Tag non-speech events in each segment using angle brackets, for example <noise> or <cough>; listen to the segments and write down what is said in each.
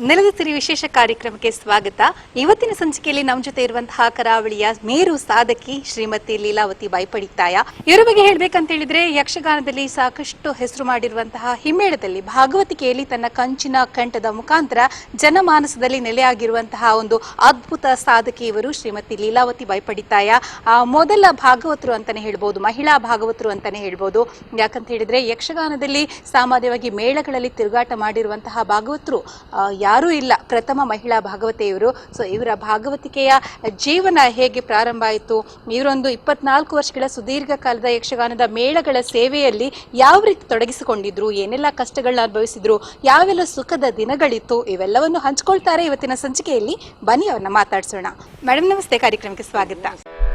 ನೆಲದ ಸಿರಿ ವಿಶೇಷ ಕಾರ್ಯಕ್ರಮಕ್ಕೆ ಸ್ವಾಗತ. ಇವತ್ತಿನ ಸಂಚಿಕೆಯಲ್ಲಿ ನಮ್ಮ ಜೊತೆ ಇರುವಂತಹ ಕರಾವಳಿಯ ಮೇರು ಸಾಧಕಿ ಶ್ರೀಮತಿ ಲೀಲಾವತಿ ಬೈಪಡಿತಾಯ ಇವರ ಬಗ್ಗೆ ಹೇಳ್ಬೇಕಂತ ಹೇಳಿದ್ರೆ ಯಕ್ಷಗಾನದಲ್ಲಿ ಸಾಕಷ್ಟು ಹೆಸರು ಮಾಡಿರುವಂತಹ ಹಿಮ್ಮೇಳದಲ್ಲಿ ಭಾಗವತಿಕೆಯಲ್ಲಿ ತನ್ನ ಕಂಚಿನ ಕಂಠದ ಮುಖಾಂತರ ಜನಮಾನಸದಲ್ಲಿ ನೆಲೆಯಾಗಿರುವಂತಹ ಒಂದು ಅದ್ಭುತ ಸಾಧಕಿ ಇವರು ಶ್ರೀಮತಿ ಲೀಲಾವತಿ ಬೈಪಡಿತಾಯ ಆ, ಮೊದಲ ಭಾಗವತರು ಅಂತಾನೆ ಹೇಳ್ಬೋದು ಮಹಿಳಾ ಭಾಗವತರು ಅಂತಾನೆ ಹೇಳ್ಬೋದು. ಯಾಕಂತ ಹೇಳಿದ್ರೆ ಯಕ್ಷಗಾನದಲ್ಲಿ ಸಾಮಾನ್ಯವಾಗಿ ಮೇಳಗಳಲ್ಲಿ ತಿರುಗಾಟ ಮಾಡಿರುವಂತಹ ಭಾಗವತರು ಯಾರೂ ಇಲ್ಲ. ಪ್ರಥಮ ಮಹಿಳಾ ಭಾಗವತೆಯವರು. ಸೊ ಇವರ ಭಾಗವತಿಕೆಯ ಜೀವನ ಹೇಗೆ ಪ್ರಾರಂಭ ಆಯಿತು? ಇವರೊಂದು ಇಪ್ಪತ್ನಾಲ್ಕು ವರ್ಷಗಳ ಸುದೀರ್ಘ ಕಾಲದ ಯಕ್ಷಗಾನದ ಮೇಳಗಳ ಸೇವೆಯಲ್ಲಿ ಯಾವ ರೀತಿ ತೊಡಗಿಸಿಕೊಂಡಿದ್ರು? ಏನೆಲ್ಲ ಕಷ್ಟಗಳನ್ನ ಅನುಭವಿಸಿದ್ರು? ಯಾವೆಲ್ಲ ಸುಖದ ದಿನಗಳಿತ್ತು? ಇವೆಲ್ಲವನ್ನು ಹಂಚ್ಕೊಳ್ತಾರೆ ಇವತ್ತಿನ ಸಂಚಿಕೆಯಲ್ಲಿ. ಬನ್ನಿ ಅವ್ರನ್ನ ಮಾತಾಡ್ಸೋಣ. ಮೇಡಮ್ ನಮಸ್ತೆ. ಕಾರ್ಯಕ್ರಮಕ್ಕೆ ಸ್ವಾಗತ.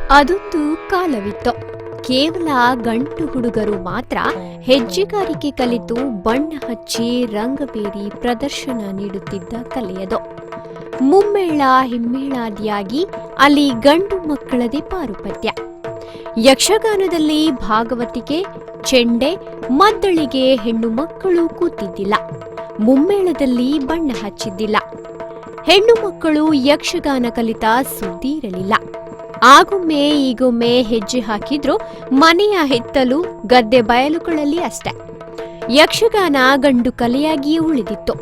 ಅದೊಂದು ಕಾಲವಿತ್ತು. ಕೇವಲ ಗಂಟು ಹುಡುಗರು ಮಾತ್ರ ಹೆಜ್ಜೆಗಾರಿಕೆ ಕಲಿತು ಬಣ್ಣ ಹಚ್ಚಿ ರಂಗಬೇರಿ ಪ್ರದರ್ಶನ ನೀಡುತ್ತಿದ್ದ ಕಲೆಯದು. ಮುಮ್ಮೇಳ ಹಿಮ್ಮೇಳಾದಿಯಾಗಿ ಅಲ್ಲಿ ಗಂಡು ಮಕ್ಕಳದೇ ಪಾರುಪತ್ಯ. ಯಕ್ಷಗಾನದಲ್ಲಿ ಭಾಗವತಿಕೆ, ಚೆಂಡೆ, ಮದ್ದಳಿಗೆ ಹೆಣ್ಣು ಮಕ್ಕಳು ಕೂತಿದ್ದಿಲ್ಲ. ಮುಮ್ಮೇಳದಲ್ಲಿ ಬಣ್ಣ ಹಚ್ಚಿದ್ದಿಲ್ಲ. ಹೆಣ್ಣು ಮಕ್ಕಳು ಯಕ್ಷಗಾನ ಕಲಿತ ಸುದ್ದಿ ಇರಲಿಲ್ಲ ಆಗೊಮ್ಮೆ ಈಗೊಮ್ಮೆ ಹೆಜ್ಜೆ ಹಾಕಿದ್ರು ಮನೆಯ ಹೆತ್ತಲು ಗದ್ದೆ ಬಯಲುಗಳಲ್ಲಿ ಅಷ್ಟೆ. ಯಕ್ಷಗಾನ ಗಂಡು ಕಲೆಯಾಗಿಯೇ ಉಳಿದಿತ್ತು.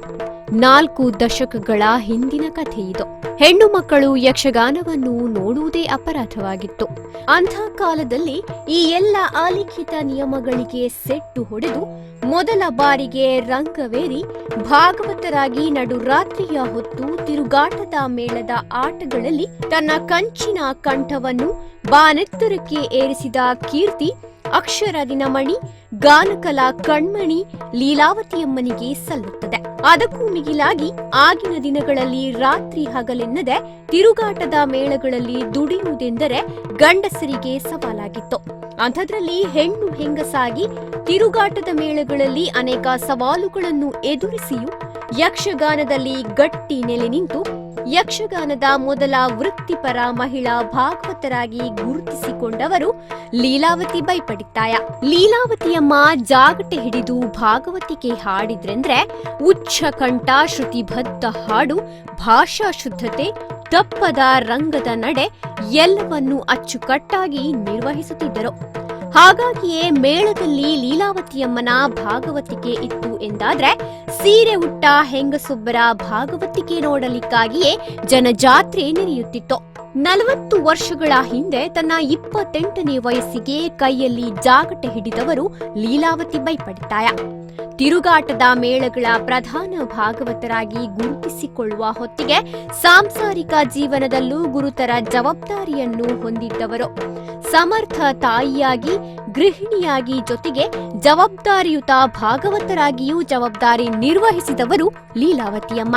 ನಾಲ್ಕು ದಶಕಗಳ ಹಿಂದಿನ ಕಥೆಯಿದು ಹೆಣ್ಣು ಮಕ್ಕಳು ಯಕ್ಷಗಾನವನ್ನು ನೋಡುವುದೇ ಅಪರಾಧವಾಗಿತ್ತು. ಅಂಥ ಕಾಲದಲ್ಲಿ ಈ ಎಲ್ಲ ಅಲಿಖಿತ ನಿಯಮಗಳಿಗೆ ಸೆಟ್ಟು ಹೊಡೆದು ಮೊದಲ ಬಾರಿಗೆ ರಂಗವೇರಿ, ಭಾಗವತರಾಗಿ ನಡುರಾತ್ರಿಯ ಹೊತ್ತು ತಿರುಗಾಟದ ಮೇಳದ ಆಟಗಳಲ್ಲಿ ತನ್ನ ಕಂಚಿನ ಕಂಠವನ್ನು ಬಾನೆತ್ತರಕ್ಕೆ ಏರಿಸಿದ ಕೀರ್ತಿ, ಅಕ್ಷರ ದಿನಮಣಿ, ಗಾನಕಲಾ ಕಣ್ಮಣಿ ಲೀಲಾವತಿಯಮ್ಮನಿಗೆ ಸಲ್ಲುತ್ತದೆ. ಅದಕ್ಕೂ ಮಿಗಿಲಾಗಿ ಆಗಿನ ದಿನಗಳಲ್ಲಿ ರಾತ್ರಿ ಹಗಲೆನ್ನದೆ ತಿರುಗಾಟದ ಮೇಳಗಳಲ್ಲಿ ದುಡಿಯುವುದೆಂದರೆ ಗಂಡಸರಿಗೆ ಸವಾಲಾಗಿತ್ತು. ಅಂಥದ್ರಲ್ಲಿ ಹೆಣ್ಣು ಹೆಂಗಸಾಗಿ ತಿರುಗಾಟದ ಮೇಳಗಳಲ್ಲಿ ಅನೇಕ ಸವಾಲುಗಳನ್ನು ಎದುರಿಸಿಯೂ ಯಕ್ಷಗಾನದಲ್ಲಿ ಗಟ್ಟಿ ನೆಲೆ ನಿಂತು ಯಕ್ಷಗಾನದ ಮೊದಲ ವೃತ್ತಿಪರ ಮಹಿಳಾ ಭಾಗವತರಾಗಿ ಗುರುತಿಸಿಕೊಂಡವರು ಲೀಲಾವತಿ ಬೈಪಡಿತಾಯ ಲೀಲಾವತಿಯಮ್ಮ ಜಾಗಟೆ ಹಿಡಿದು ಭಾಗವತಿಕೆ ಹಾಡಿದ್ರೆಂದ್ರೆ ಉಚ್ಚ ಕಂಠ ಹಾಡು, ಭಾಷಾ ಶುದ್ಧತೆ, ತಪ್ಪದ ರಂಗದ ನಡೆ ಎಲ್ಲವನ್ನೂ ಅಚ್ಚುಕಟ್ಟಾಗಿ ನಿರ್ವಹಿಸುತ್ತಿದ್ದರು. ಹಾಗಾಗಿಯೇ ಮೇಳದಲ್ಲಿ ಲೀಲಾವತಿಯಮ್ಮನ ಭಾಗವತಿಕೆ ಇತ್ತು ಎಂದಾದ್ರೆ ಸೀರೆ ಉಟ್ಟ ಹೆಂಗಸೊಬ್ಬರ ಭಾಗವತಿಕೆ ನೋಡಲಿಕ್ಕಾಗಿಯೇ ಜನಜಾತ್ರೆ ನಡೆಯುತ್ತಿತ್ತು ನಲವತ್ತು ವರ್ಷಗಳ ಹಿಂದೆ ತನ್ನ ಇಪ್ಪತ್ತೆಂಟನೇ ವಯಸ್ಸಿಗೆ ಕೈಯಲ್ಲಿ ಜಾಗಟೆ ಹಿಡಿದವರು ಲೀಲಾವತಿ ಬೈಪಡಿತಾಯ. ತಿರುಗಾಟದ ಮೇಳಗಳ ಪ್ರಧಾನ ಭಾಗವತರಾಗಿ ಗುರುತಿಸಿಕೊಳ್ಳುವ ಹೊತ್ತಿಗೆ ಸಾಂಸಾರಿಕ ಜೀವನದಲ್ಲೂ ಗುರುತರ ಜವಾಬ್ದಾರಿಯನ್ನು ಹೊಂದಿದ್ದವರು. ಸಮರ್ಥ ತಾಯಿಯಾಗಿ, ಗೃಹಿಣಿಯಾಗಿ ಜೊತೆಗೆ ಜವಾಬ್ದಾರಿಯುತ ಭಾಗವತರಾಗಿಯೂ ಜವಾಬ್ದಾರಿ ನಿರ್ವಹಿಸಿದವರು ಲೀಲಾವತಿಯಮ್ಮ.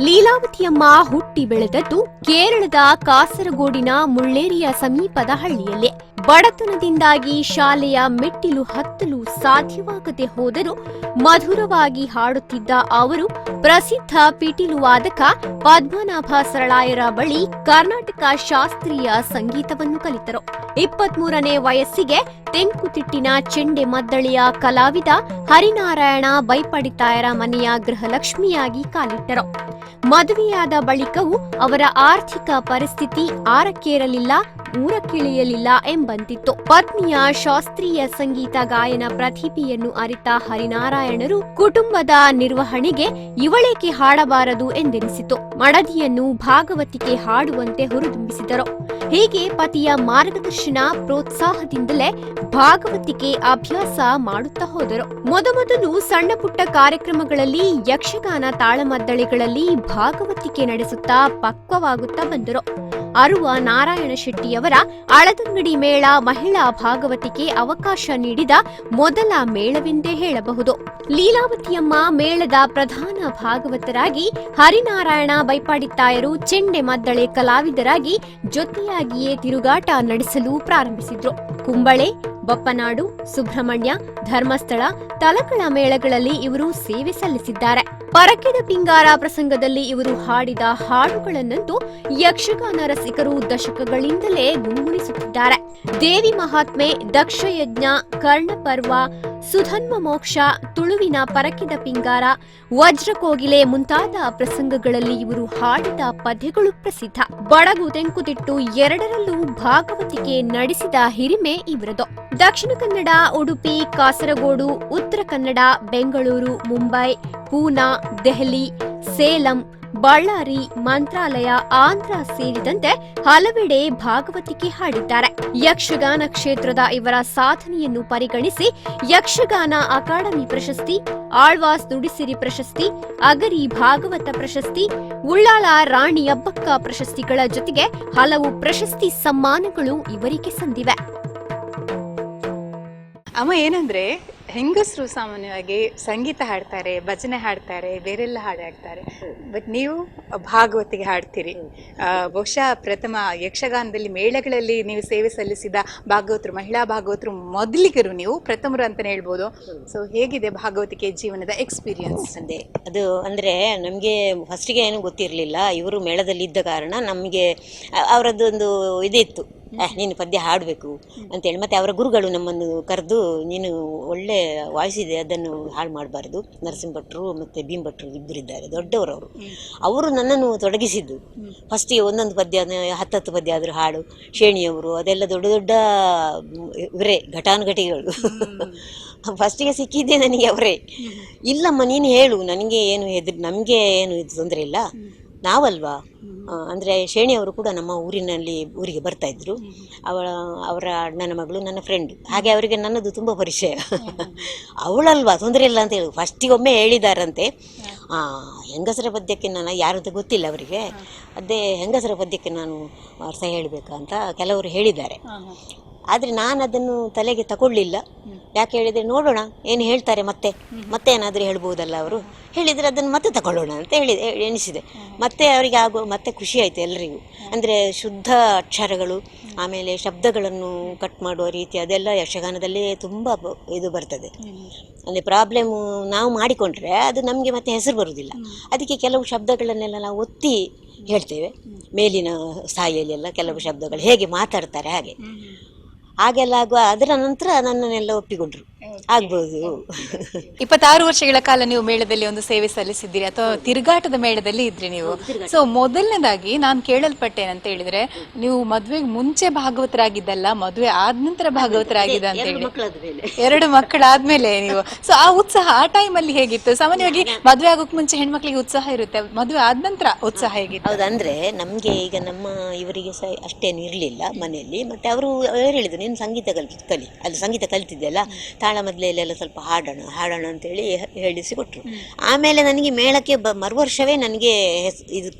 ಲೀಲಾವತಿಯಮ್ಮ ಹುಟ್ಟಿ ಬೆಳೆದದ್ದು ಕೇರಳದ ಕಾಸರಗೋಡಿನ ಮುಳ್ಳೇರಿಯ ಸಮೀಪದ ಹಳ್ಳಿಯಲ್ಲೇ. ಬಡತನದಿಂದಾಗಿ ಶಾಲೆಯ ಮೆಟ್ಟಿಲು ಹತ್ತಲು ಸಾಧ್ಯವಾಗದೆ ಹೋದರೂ ಮಧುರವಾಗಿ ಹಾಡುತ್ತಿದ್ದ ಅವರು ಪ್ರಸಿದ್ಧ ಪಿಟೀಲು ವಾದಕ ಪದ್ಮನಾಭ ಸರಳಾಯರ ಬಳಿ ಕರ್ನಾಟಕ ಶಾಸ್ತ್ರೀಯ ಸಂಗೀತವನ್ನು ಕಲಿತರು. ಇಪ್ಪತ್ಮೂರನೇ ವಯಸ್ಸಿಗೆ ತೆಂಕುತಿಟ್ಟಿನ ಚೆಂಡೆ ಮದ್ದಳೆಯ ಕಲಾವಿದ ಹರಿನಾರಾಯಣ ಬೈಪಡಿತಾಯರ ಮನೆಯ ಗೃಹಲಕ್ಷ್ಮಿಯಾಗಿ ಕಾಲಿಟ್ಟರು. ಮದುವೆಯಾದ ಬಳಿಕವೂ ಅವರ ಆರ್ಥಿಕ ಪರಿಸ್ಥಿತಿ ಆರಕ್ಕೇರಲಿಲ್ಲ. ಊರಕ್ಕಿಳಿಯಲಿಲ್ಲ ಎಂಬಂತಿತ್ತು. ಪತ್ನಿಯ ಶಾಸ್ತ್ರೀಯ ಸಂಗೀತ ಗಾಯನ ಪ್ರತಿಭೆಯನ್ನು ಅರಿತ ಹರಿನಾರಾಯಣರು ಕುಟುಂಬದ ನಿರ್ವಹಣೆಗೆ ಇವಳೇಕೆ ಹಾಡಬಾರದು ಎಂದೆನಿಸಿತು. ಮಡದಿಯನ್ನು ಭಾಗವತಿಕೆ ಹಾಡುವಂತೆ ಹುರಿದುಂಬಿಸಿದರು ಹೀಗೆ ಪತಿಯ ಮಾರ್ಗದರ್ಶನ ಪ್ರೋತ್ಸಾಹದಿಂದಲೇ ಭಾಗವತಿಕೆ ಅಭ್ಯಾಸ ಮಾಡುತ್ತಾ ಹೋದರು. ಮೊದಮೊದಲು ಸಣ್ಣ ಪುಟ್ಟ ಕಾರ್ಯಕ್ರಮಗಳಲ್ಲಿ ಯಕ್ಷಗಾನ ತಾಳಮದ್ದಳೆಗಳಲ್ಲಿ ಭಾಗವತಿಕೆ ನಡೆಸುತ್ತಾ ಪಕ್ವವಾಗುತ್ತಾ ಬಂದರು. ಅರುವ ನಾರಾಯಣ ಶೆಟ್ಟಿಯವರ ಅಳದಂಗಡಿ ಮೇಳ ಮಹಿಳಾ ಭಾಗವತಿಕೆ ಅವಕಾಶ ನೀಡಿದ ಮೊದಲ ಮೇಳವೆಂದೇ ಹೇಳಬಹುದು. ಲೀಲಾವತಿಯಮ್ಮ ಮೇಳದ ಪ್ರಧಾನ ಭಾಗವತರಾಗಿ ಹರಿನಾರಾಯಣ ಬೈಪಾಡಿತ್ತಾಯರು ಚೆಂಡೆ ಮದ್ದಳೆ ಕಲಾವಿದರಾಗಿ ಜೊತೆಯಾಗಿಯೇ ತಿರುಗಾಟ ನಡೆಸಲು ಪ್ರಾರಂಭಿಸಿದ್ರು. ಕುಂಬಳೆ, ಬಪ್ಪನಾಡು, ಸುಬ್ರಹ್ಮಣ್ಯ, ಧರ್ಮಸ್ಥಳ, ತಲಕಳ ಮೇಳಗಳಲ್ಲಿ ಇವರು ಸೇವೆ ಸಲ್ಲಿಸಿದ್ದಾರೆ. ಪರಕೆದ ಪಿಂಗಾರ ಪ್ರಸಂಗದಲ್ಲಿ ಇವರು ಹಾಡಿದ ಹಾಡುಗಳನ್ನಂತೂ ಯಕ್ಷಗಾನ ರಸಿಕರು ದಶಕಗಳಿಂದಲೇ ಗುಣಗುಣಿಸುತ್ತಿದ್ದಾರೆ ದೇವಿ ಮಹಾತ್ಮೆ, ದಕ್ಷಯಜ್ಞ ಕರ್ಣಪರ್ವ ಸುಧನ್ಮ ಮೋಕ್ಷ, ತುಳುವಿನ ಪರಕಿದ ಪಿಂಗಾರ ವಜ್ರಕೋಗಿಲೆ ಮುಂತಾದ ಪ್ರಸಂಗಗಳಲ್ಲಿ ಇವರು ಹಾಡಿದ ಪದ್ಯಗಳು ಪ್ರಸಿದ್ಧ. ಬಡಗು ತೆಂಕುತಿಟ್ಟು ಎರಡರಲ್ಲೂ ಭಾಗವತಿಕೆ ನಡೆಸಿದ ಹಿರಿಮೆ ಇವರದು. ದಕ್ಷಿಣ ಕನ್ನಡ, ಉಡುಪಿ, ಕಾಸರಗೋಡು, ಉತ್ತರ ಕನ್ನಡ, ಬೆಂಗಳೂರು, ಮುಂಬೈ, ಪೂನಾ, ದೆಹಲಿ, ಸೇಲಂ ಬಳ್ಳಾರಿ ಮಂತ್ರಾಲಯ ಆಂಧ್ರ ಸೇರಿದಂತೆ ಹಲವೆಡೆ ಭಾಗವತಿಕೆ ಹಾಡಿದ್ದಾರೆ. ಯಕ್ಷಗಾನ ಕ್ಷೇತ್ರದ ಇವರ ಸಾಧನೆಯನ್ನು ಪರಿಗಣಿಸಿ ಯಕ್ಷಗಾನ ಅಕಾಡೆಮಿ ಪ್ರಶಸ್ತಿ, ಆಳ್ವಾಸ್ ನುಡಿಸಿರಿ ಪ್ರಶಸ್ತಿ, ಅಗರಿ ಭಾಗವತ ಪ್ರಶಸ್ತಿ ಉಳ್ಳಾಳ ರಾಣಿ ಅಬ್ಬಕ್ಕ ಪ್ರಶಸ್ತಿಗಳ ಜೊತೆಗೆ ಹಲವು ಪ್ರಶಸ್ತಿ ಸಮ್ಮಾನಗಳು ಇವರಿಗೆ ಸಂದಿವೆ. ಅಮ್ಮ, ಏನಂದ್ರೆ ಹೆಂಗಸರು ಸಾಮಾನ್ಯವಾಗಿ ಸಂಗೀತ ಹಾಡ್ತಾರೆ ಭಜನೆ ಹಾಡ್ತಾರೆ ಬೇರೆಲ್ಲ ಹಾಡು ಹಾಡ್ತಾರೆ. ಬಟ್ ನೀವು ಭಾಗವತಿಗೆ ಹಾಡ್ತೀರಿ. ಬಹುಶಃ ಪ್ರಥಮ ಯಕ್ಷಗಾನದಲ್ಲಿ ಮೇಳಗಳಲ್ಲಿ ನೀವು ಸೇವೆ ಸಲ್ಲಿಸಿದ ಭಾಗವತರು ಮಹಿಳಾ ಭಾಗವತರು ಮೊದಲಿಗರು ನೀವು ಪ್ರಥಮರು ಅಂತಲೇ ಹೇಳ್ಬೋದು. ಸೊ ಹೇಗಿದೆ ಭಾಗವತಿಕೆ ಜೀವನದ ಎಕ್ಸ್ಪೀರಿಯನ್ಸ್ ಅದೇ ಅದು ಅಂದರೆ ನಮಗೆ ಫಸ್ಟಿಗೆ ಏನು ಗೊತ್ತಿರಲಿಲ್ಲ. ಇವರು ಮೇಳದಲ್ಲಿ ಇದ್ದ ಕಾರಣ ನಮಗೆ ಅವರದ್ದೊಂದು ಇದಿತ್ತು. "ಏ, ನೀನು ಪದ್ಯ ಹಾಡಬೇಕು ಅಂತೇಳಿ ಮತ್ತೆ ಅವರ ಗುರುಗಳು ನಮ್ಮನ್ನು ಕರೆದು, ನೀನು ಒಳ್ಳೆ ವಾಯ್ಸ್ ಇದೆ, ಅದನ್ನು ಹಾಳು ಮಾಡಬಾರ್ದು. ಮತ್ತು ಭೀಮ್ ಭಟ್ರು ಇಬ್ಬರಿದ್ದಾರೆ ದೊಡ್ಡವರು ಅವರು. ಅವರು ನನ್ನನ್ನು ತೊಡಗಿಸಿದ್ದು. ಫಸ್ಟಿಗೆ ಒಂದೊಂದು ಪದ್ಯ ಹತ್ತತ್ತು ಪದ್ಯ ಆದರೂ ಹಾಡು ಶ್ರೇಣಿಯವರು ಅದೆಲ್ಲ ದೊಡ್ಡ ದೊಡ್ಡ, ಇವರೇ, ಘಟಾನುಘಟಿಗಳು. ಫಸ್ಟಿಗೆ ಸಿಕ್ಕಿದ್ದೆ ನನಗೆ ಅವರೇ. ಇಲ್ಲಮ್ಮ, ನೀನು ಹೇಳು, ನನಗೆ ಏನು ಹೆದ್ರ ನಮಗೆ ಏನು ತೊಂದರೆ ಇಲ್ಲ. ನಾವಲ್ವಾ? ಅಂದರೆ ಶೇಣಿ ಅವರು ಕೂಡ ನಮ್ಮ ಊರಿನಲ್ಲಿ ಊರಿಗೆ ಬರ್ತಾ ಇದ್ರು. ಅವಳ ಅವರ ಅಣ್ಣನ ಮಗಳು ನನ್ನ ಫ್ರೆಂಡ್ ಹಾಗೆ ಅವರಿಗೆ ನನ್ನದು ತುಂಬ ಪರಿಚಯ. ಅವಳಲ್ವಾ? ತೊಂದರೆ ಇಲ್ಲ ಅಂತ ಹೇಳಿ. ಫಸ್ಟಿಗೊಮ್ಮೆ ಹೇಳಿದಾರಂತೆ. ಆ, ಹೆಂಗಸರ ಪದ್ಯಕ್ಕೆ ನಾನು ಯಾರಂತ ಗೊತ್ತಿಲ್ಲ ಅವರಿಗೆ. ಅದೇ ಹೆಂಗಸರ ಪದ್ಯಕ್ಕೆ ನಾನು ಅರ್ಥ ಹೇಳಬೇಕಂತ ಕೆಲವರು ಹೇಳಿದ್ದಾರೆ. ಆದರೆ ನಾನು ಅದನ್ನು ತಲೆಗೆ ತಗೊಳ್ಳಿಲ್ಲ. ಯಾಕೆ ಹೇಳಿದ್ರೆ ನೋಡೋಣ, ಏನು ಹೇಳ್ತಾರೆ ಮತ್ತೆ? ಮತ್ತೆ ಏನಾದರೂ ಹೇಳ್ಬೋದಲ್ಲ ಅವರು. ಹೇಳಿದರೆ ಅದನ್ನು ಮತ್ತೆ ತಗೊಳ್ಳೋಣ ಅಂತ ಹೇಳಿ ಎಣಿಸಿದೆ. ಮತ್ತೆ ಅವರಿಗೆ ಆಗೋ, ಮತ್ತೆ ಖುಷಿ ಆಯ್ತು ಎಲ್ಲರಿಗೂ ಅಂದರೆ ಶುದ್ಧ ಅಕ್ಷರಗಳು, ಆಮೇಲೆ ಶಬ್ದಗಳನ್ನು ಕಟ್ ಮಾಡುವ ರೀತಿ, ಅದೆಲ್ಲ ಯಕ್ಷಗಾನದಲ್ಲಿ ತುಂಬ ಇದು ಬರ್ತದೆ. ಅಂದರೆ ಪ್ರಾಬ್ಲಮ್ ನಾವು ಮಾಡಿಕೊಂಡ್ರೆ ಅದು ನಮಗೆ ಮತ್ತೆ ಹೆಸರು ಬರುವುದಿಲ್ಲ ಅದಕ್ಕೆ ಕೆಲವು ಶಬ್ದಗಳನ್ನೆಲ್ಲ ನಾವು ಒತ್ತಿ ಹೇಳ್ತೇವೆ. ಮೇಲಿನ ಸ್ಥಾಯಿಯಲ್ಲೆಲ್ಲ ಕೆಲವು ಶಬ್ದಗಳು ಹೇಗೆ ಮಾತಾಡ್ತಾರೆ ಹಾಗೆ. ಹಾಗೆಲ್ಲ ಆಗುವ ಅದರ ನಂತರ ನನ್ನನ್ನೆಲ್ಲ ಒಪ್ಪಿಕೊಂಡ್ರು. ಆಗ್ಬೋದು. ಇಪ್ಪತ್ತಾರು ವರ್ಷಗಳ ಕಾಲ ನೀವು ಮೇಳದಲ್ಲಿ ಒಂದು ಸೇವೆ ಸಲ್ಲಿಸಿದ್ದೀರಿ ಅಥವಾ ತಿರುಗಾಟದ ಮೇಳದಲ್ಲಿ ಇದ್ರಿ ನೀವು. ಸೊ ಮೊದಲನೇದಾಗಿ ನಾನು ಕೇಳಲ್ಪಟ್ಟೇನಂತ ಹೇಳಿದ್ರೆ ನೀವು ಮದ್ವೆಗೆ ಮುಂಚೆ ಭಾಗವತರಾಗಿದ್ದಲ್ಲ ಮದುವೆ ಆದ ನಂತರ ಭಾಗವತರಾಗಿದ್ದ ಅಂತ ಎರಡು ಹೇಳಿ. ಎರಡು ಮಕ್ಕಳಾದ್ಮೇಲೆ ನೀವು. ಸೊ ಆ ಉತ್ಸಾಹ ಆ ಟೈಮ್ ಅಲ್ಲಿ ಹೇಗಿತ್ತು? ಸಾಮಾನ್ಯವಾಗಿ ಮದುವೆ ಆಗೋಕ್ ಮುಂಚೆ ಹೆಣ್ಮಕ್ಳಿಗೆ ಉತ್ಸಾಹ ಇರುತ್ತೆ ಮದುವೆ ಆದ ನಂತರ ಉತ್ಸಾಹ ಹೇಗಿತ್ತು? ಹೌದಂದ್ರೆ ನಮ್ಗೆ ಈಗ ನಮ್ಮ ಇವರಿಗೆ ಸಹ ಅಷ್ಟೇನು ಇರಲಿಲ್ಲ ಮನೆಯಲ್ಲಿ ಮತ್ತೆ ಅವರು ಹೇಳಿದ್ರು ನೀನು ಸಂಗೀತ ಕಲಿ ಕಲಿ ಅಲ್ಲಿ ಸಂಗೀತ ಕಲಿತಿದ್ದೆಲ್ಲ ತಾಳಮದ್ಲೆಯಲ್ಲೆಲ್ಲ ಸ್ವಲ್ಪ ಹಾಡೋಣ ಹಾಡೋಣ ಅಂತೇಳಿ ಹೇಳಿಸಿ ಕೊಟ್ಟರು ಆಮೇಲೆ ನನಗೆ ಮೇಳಕ್ಕೆ ಬ ಮರುವರ್ಷವೇ ನನಗೆ ಹೆಸ್ ಇದು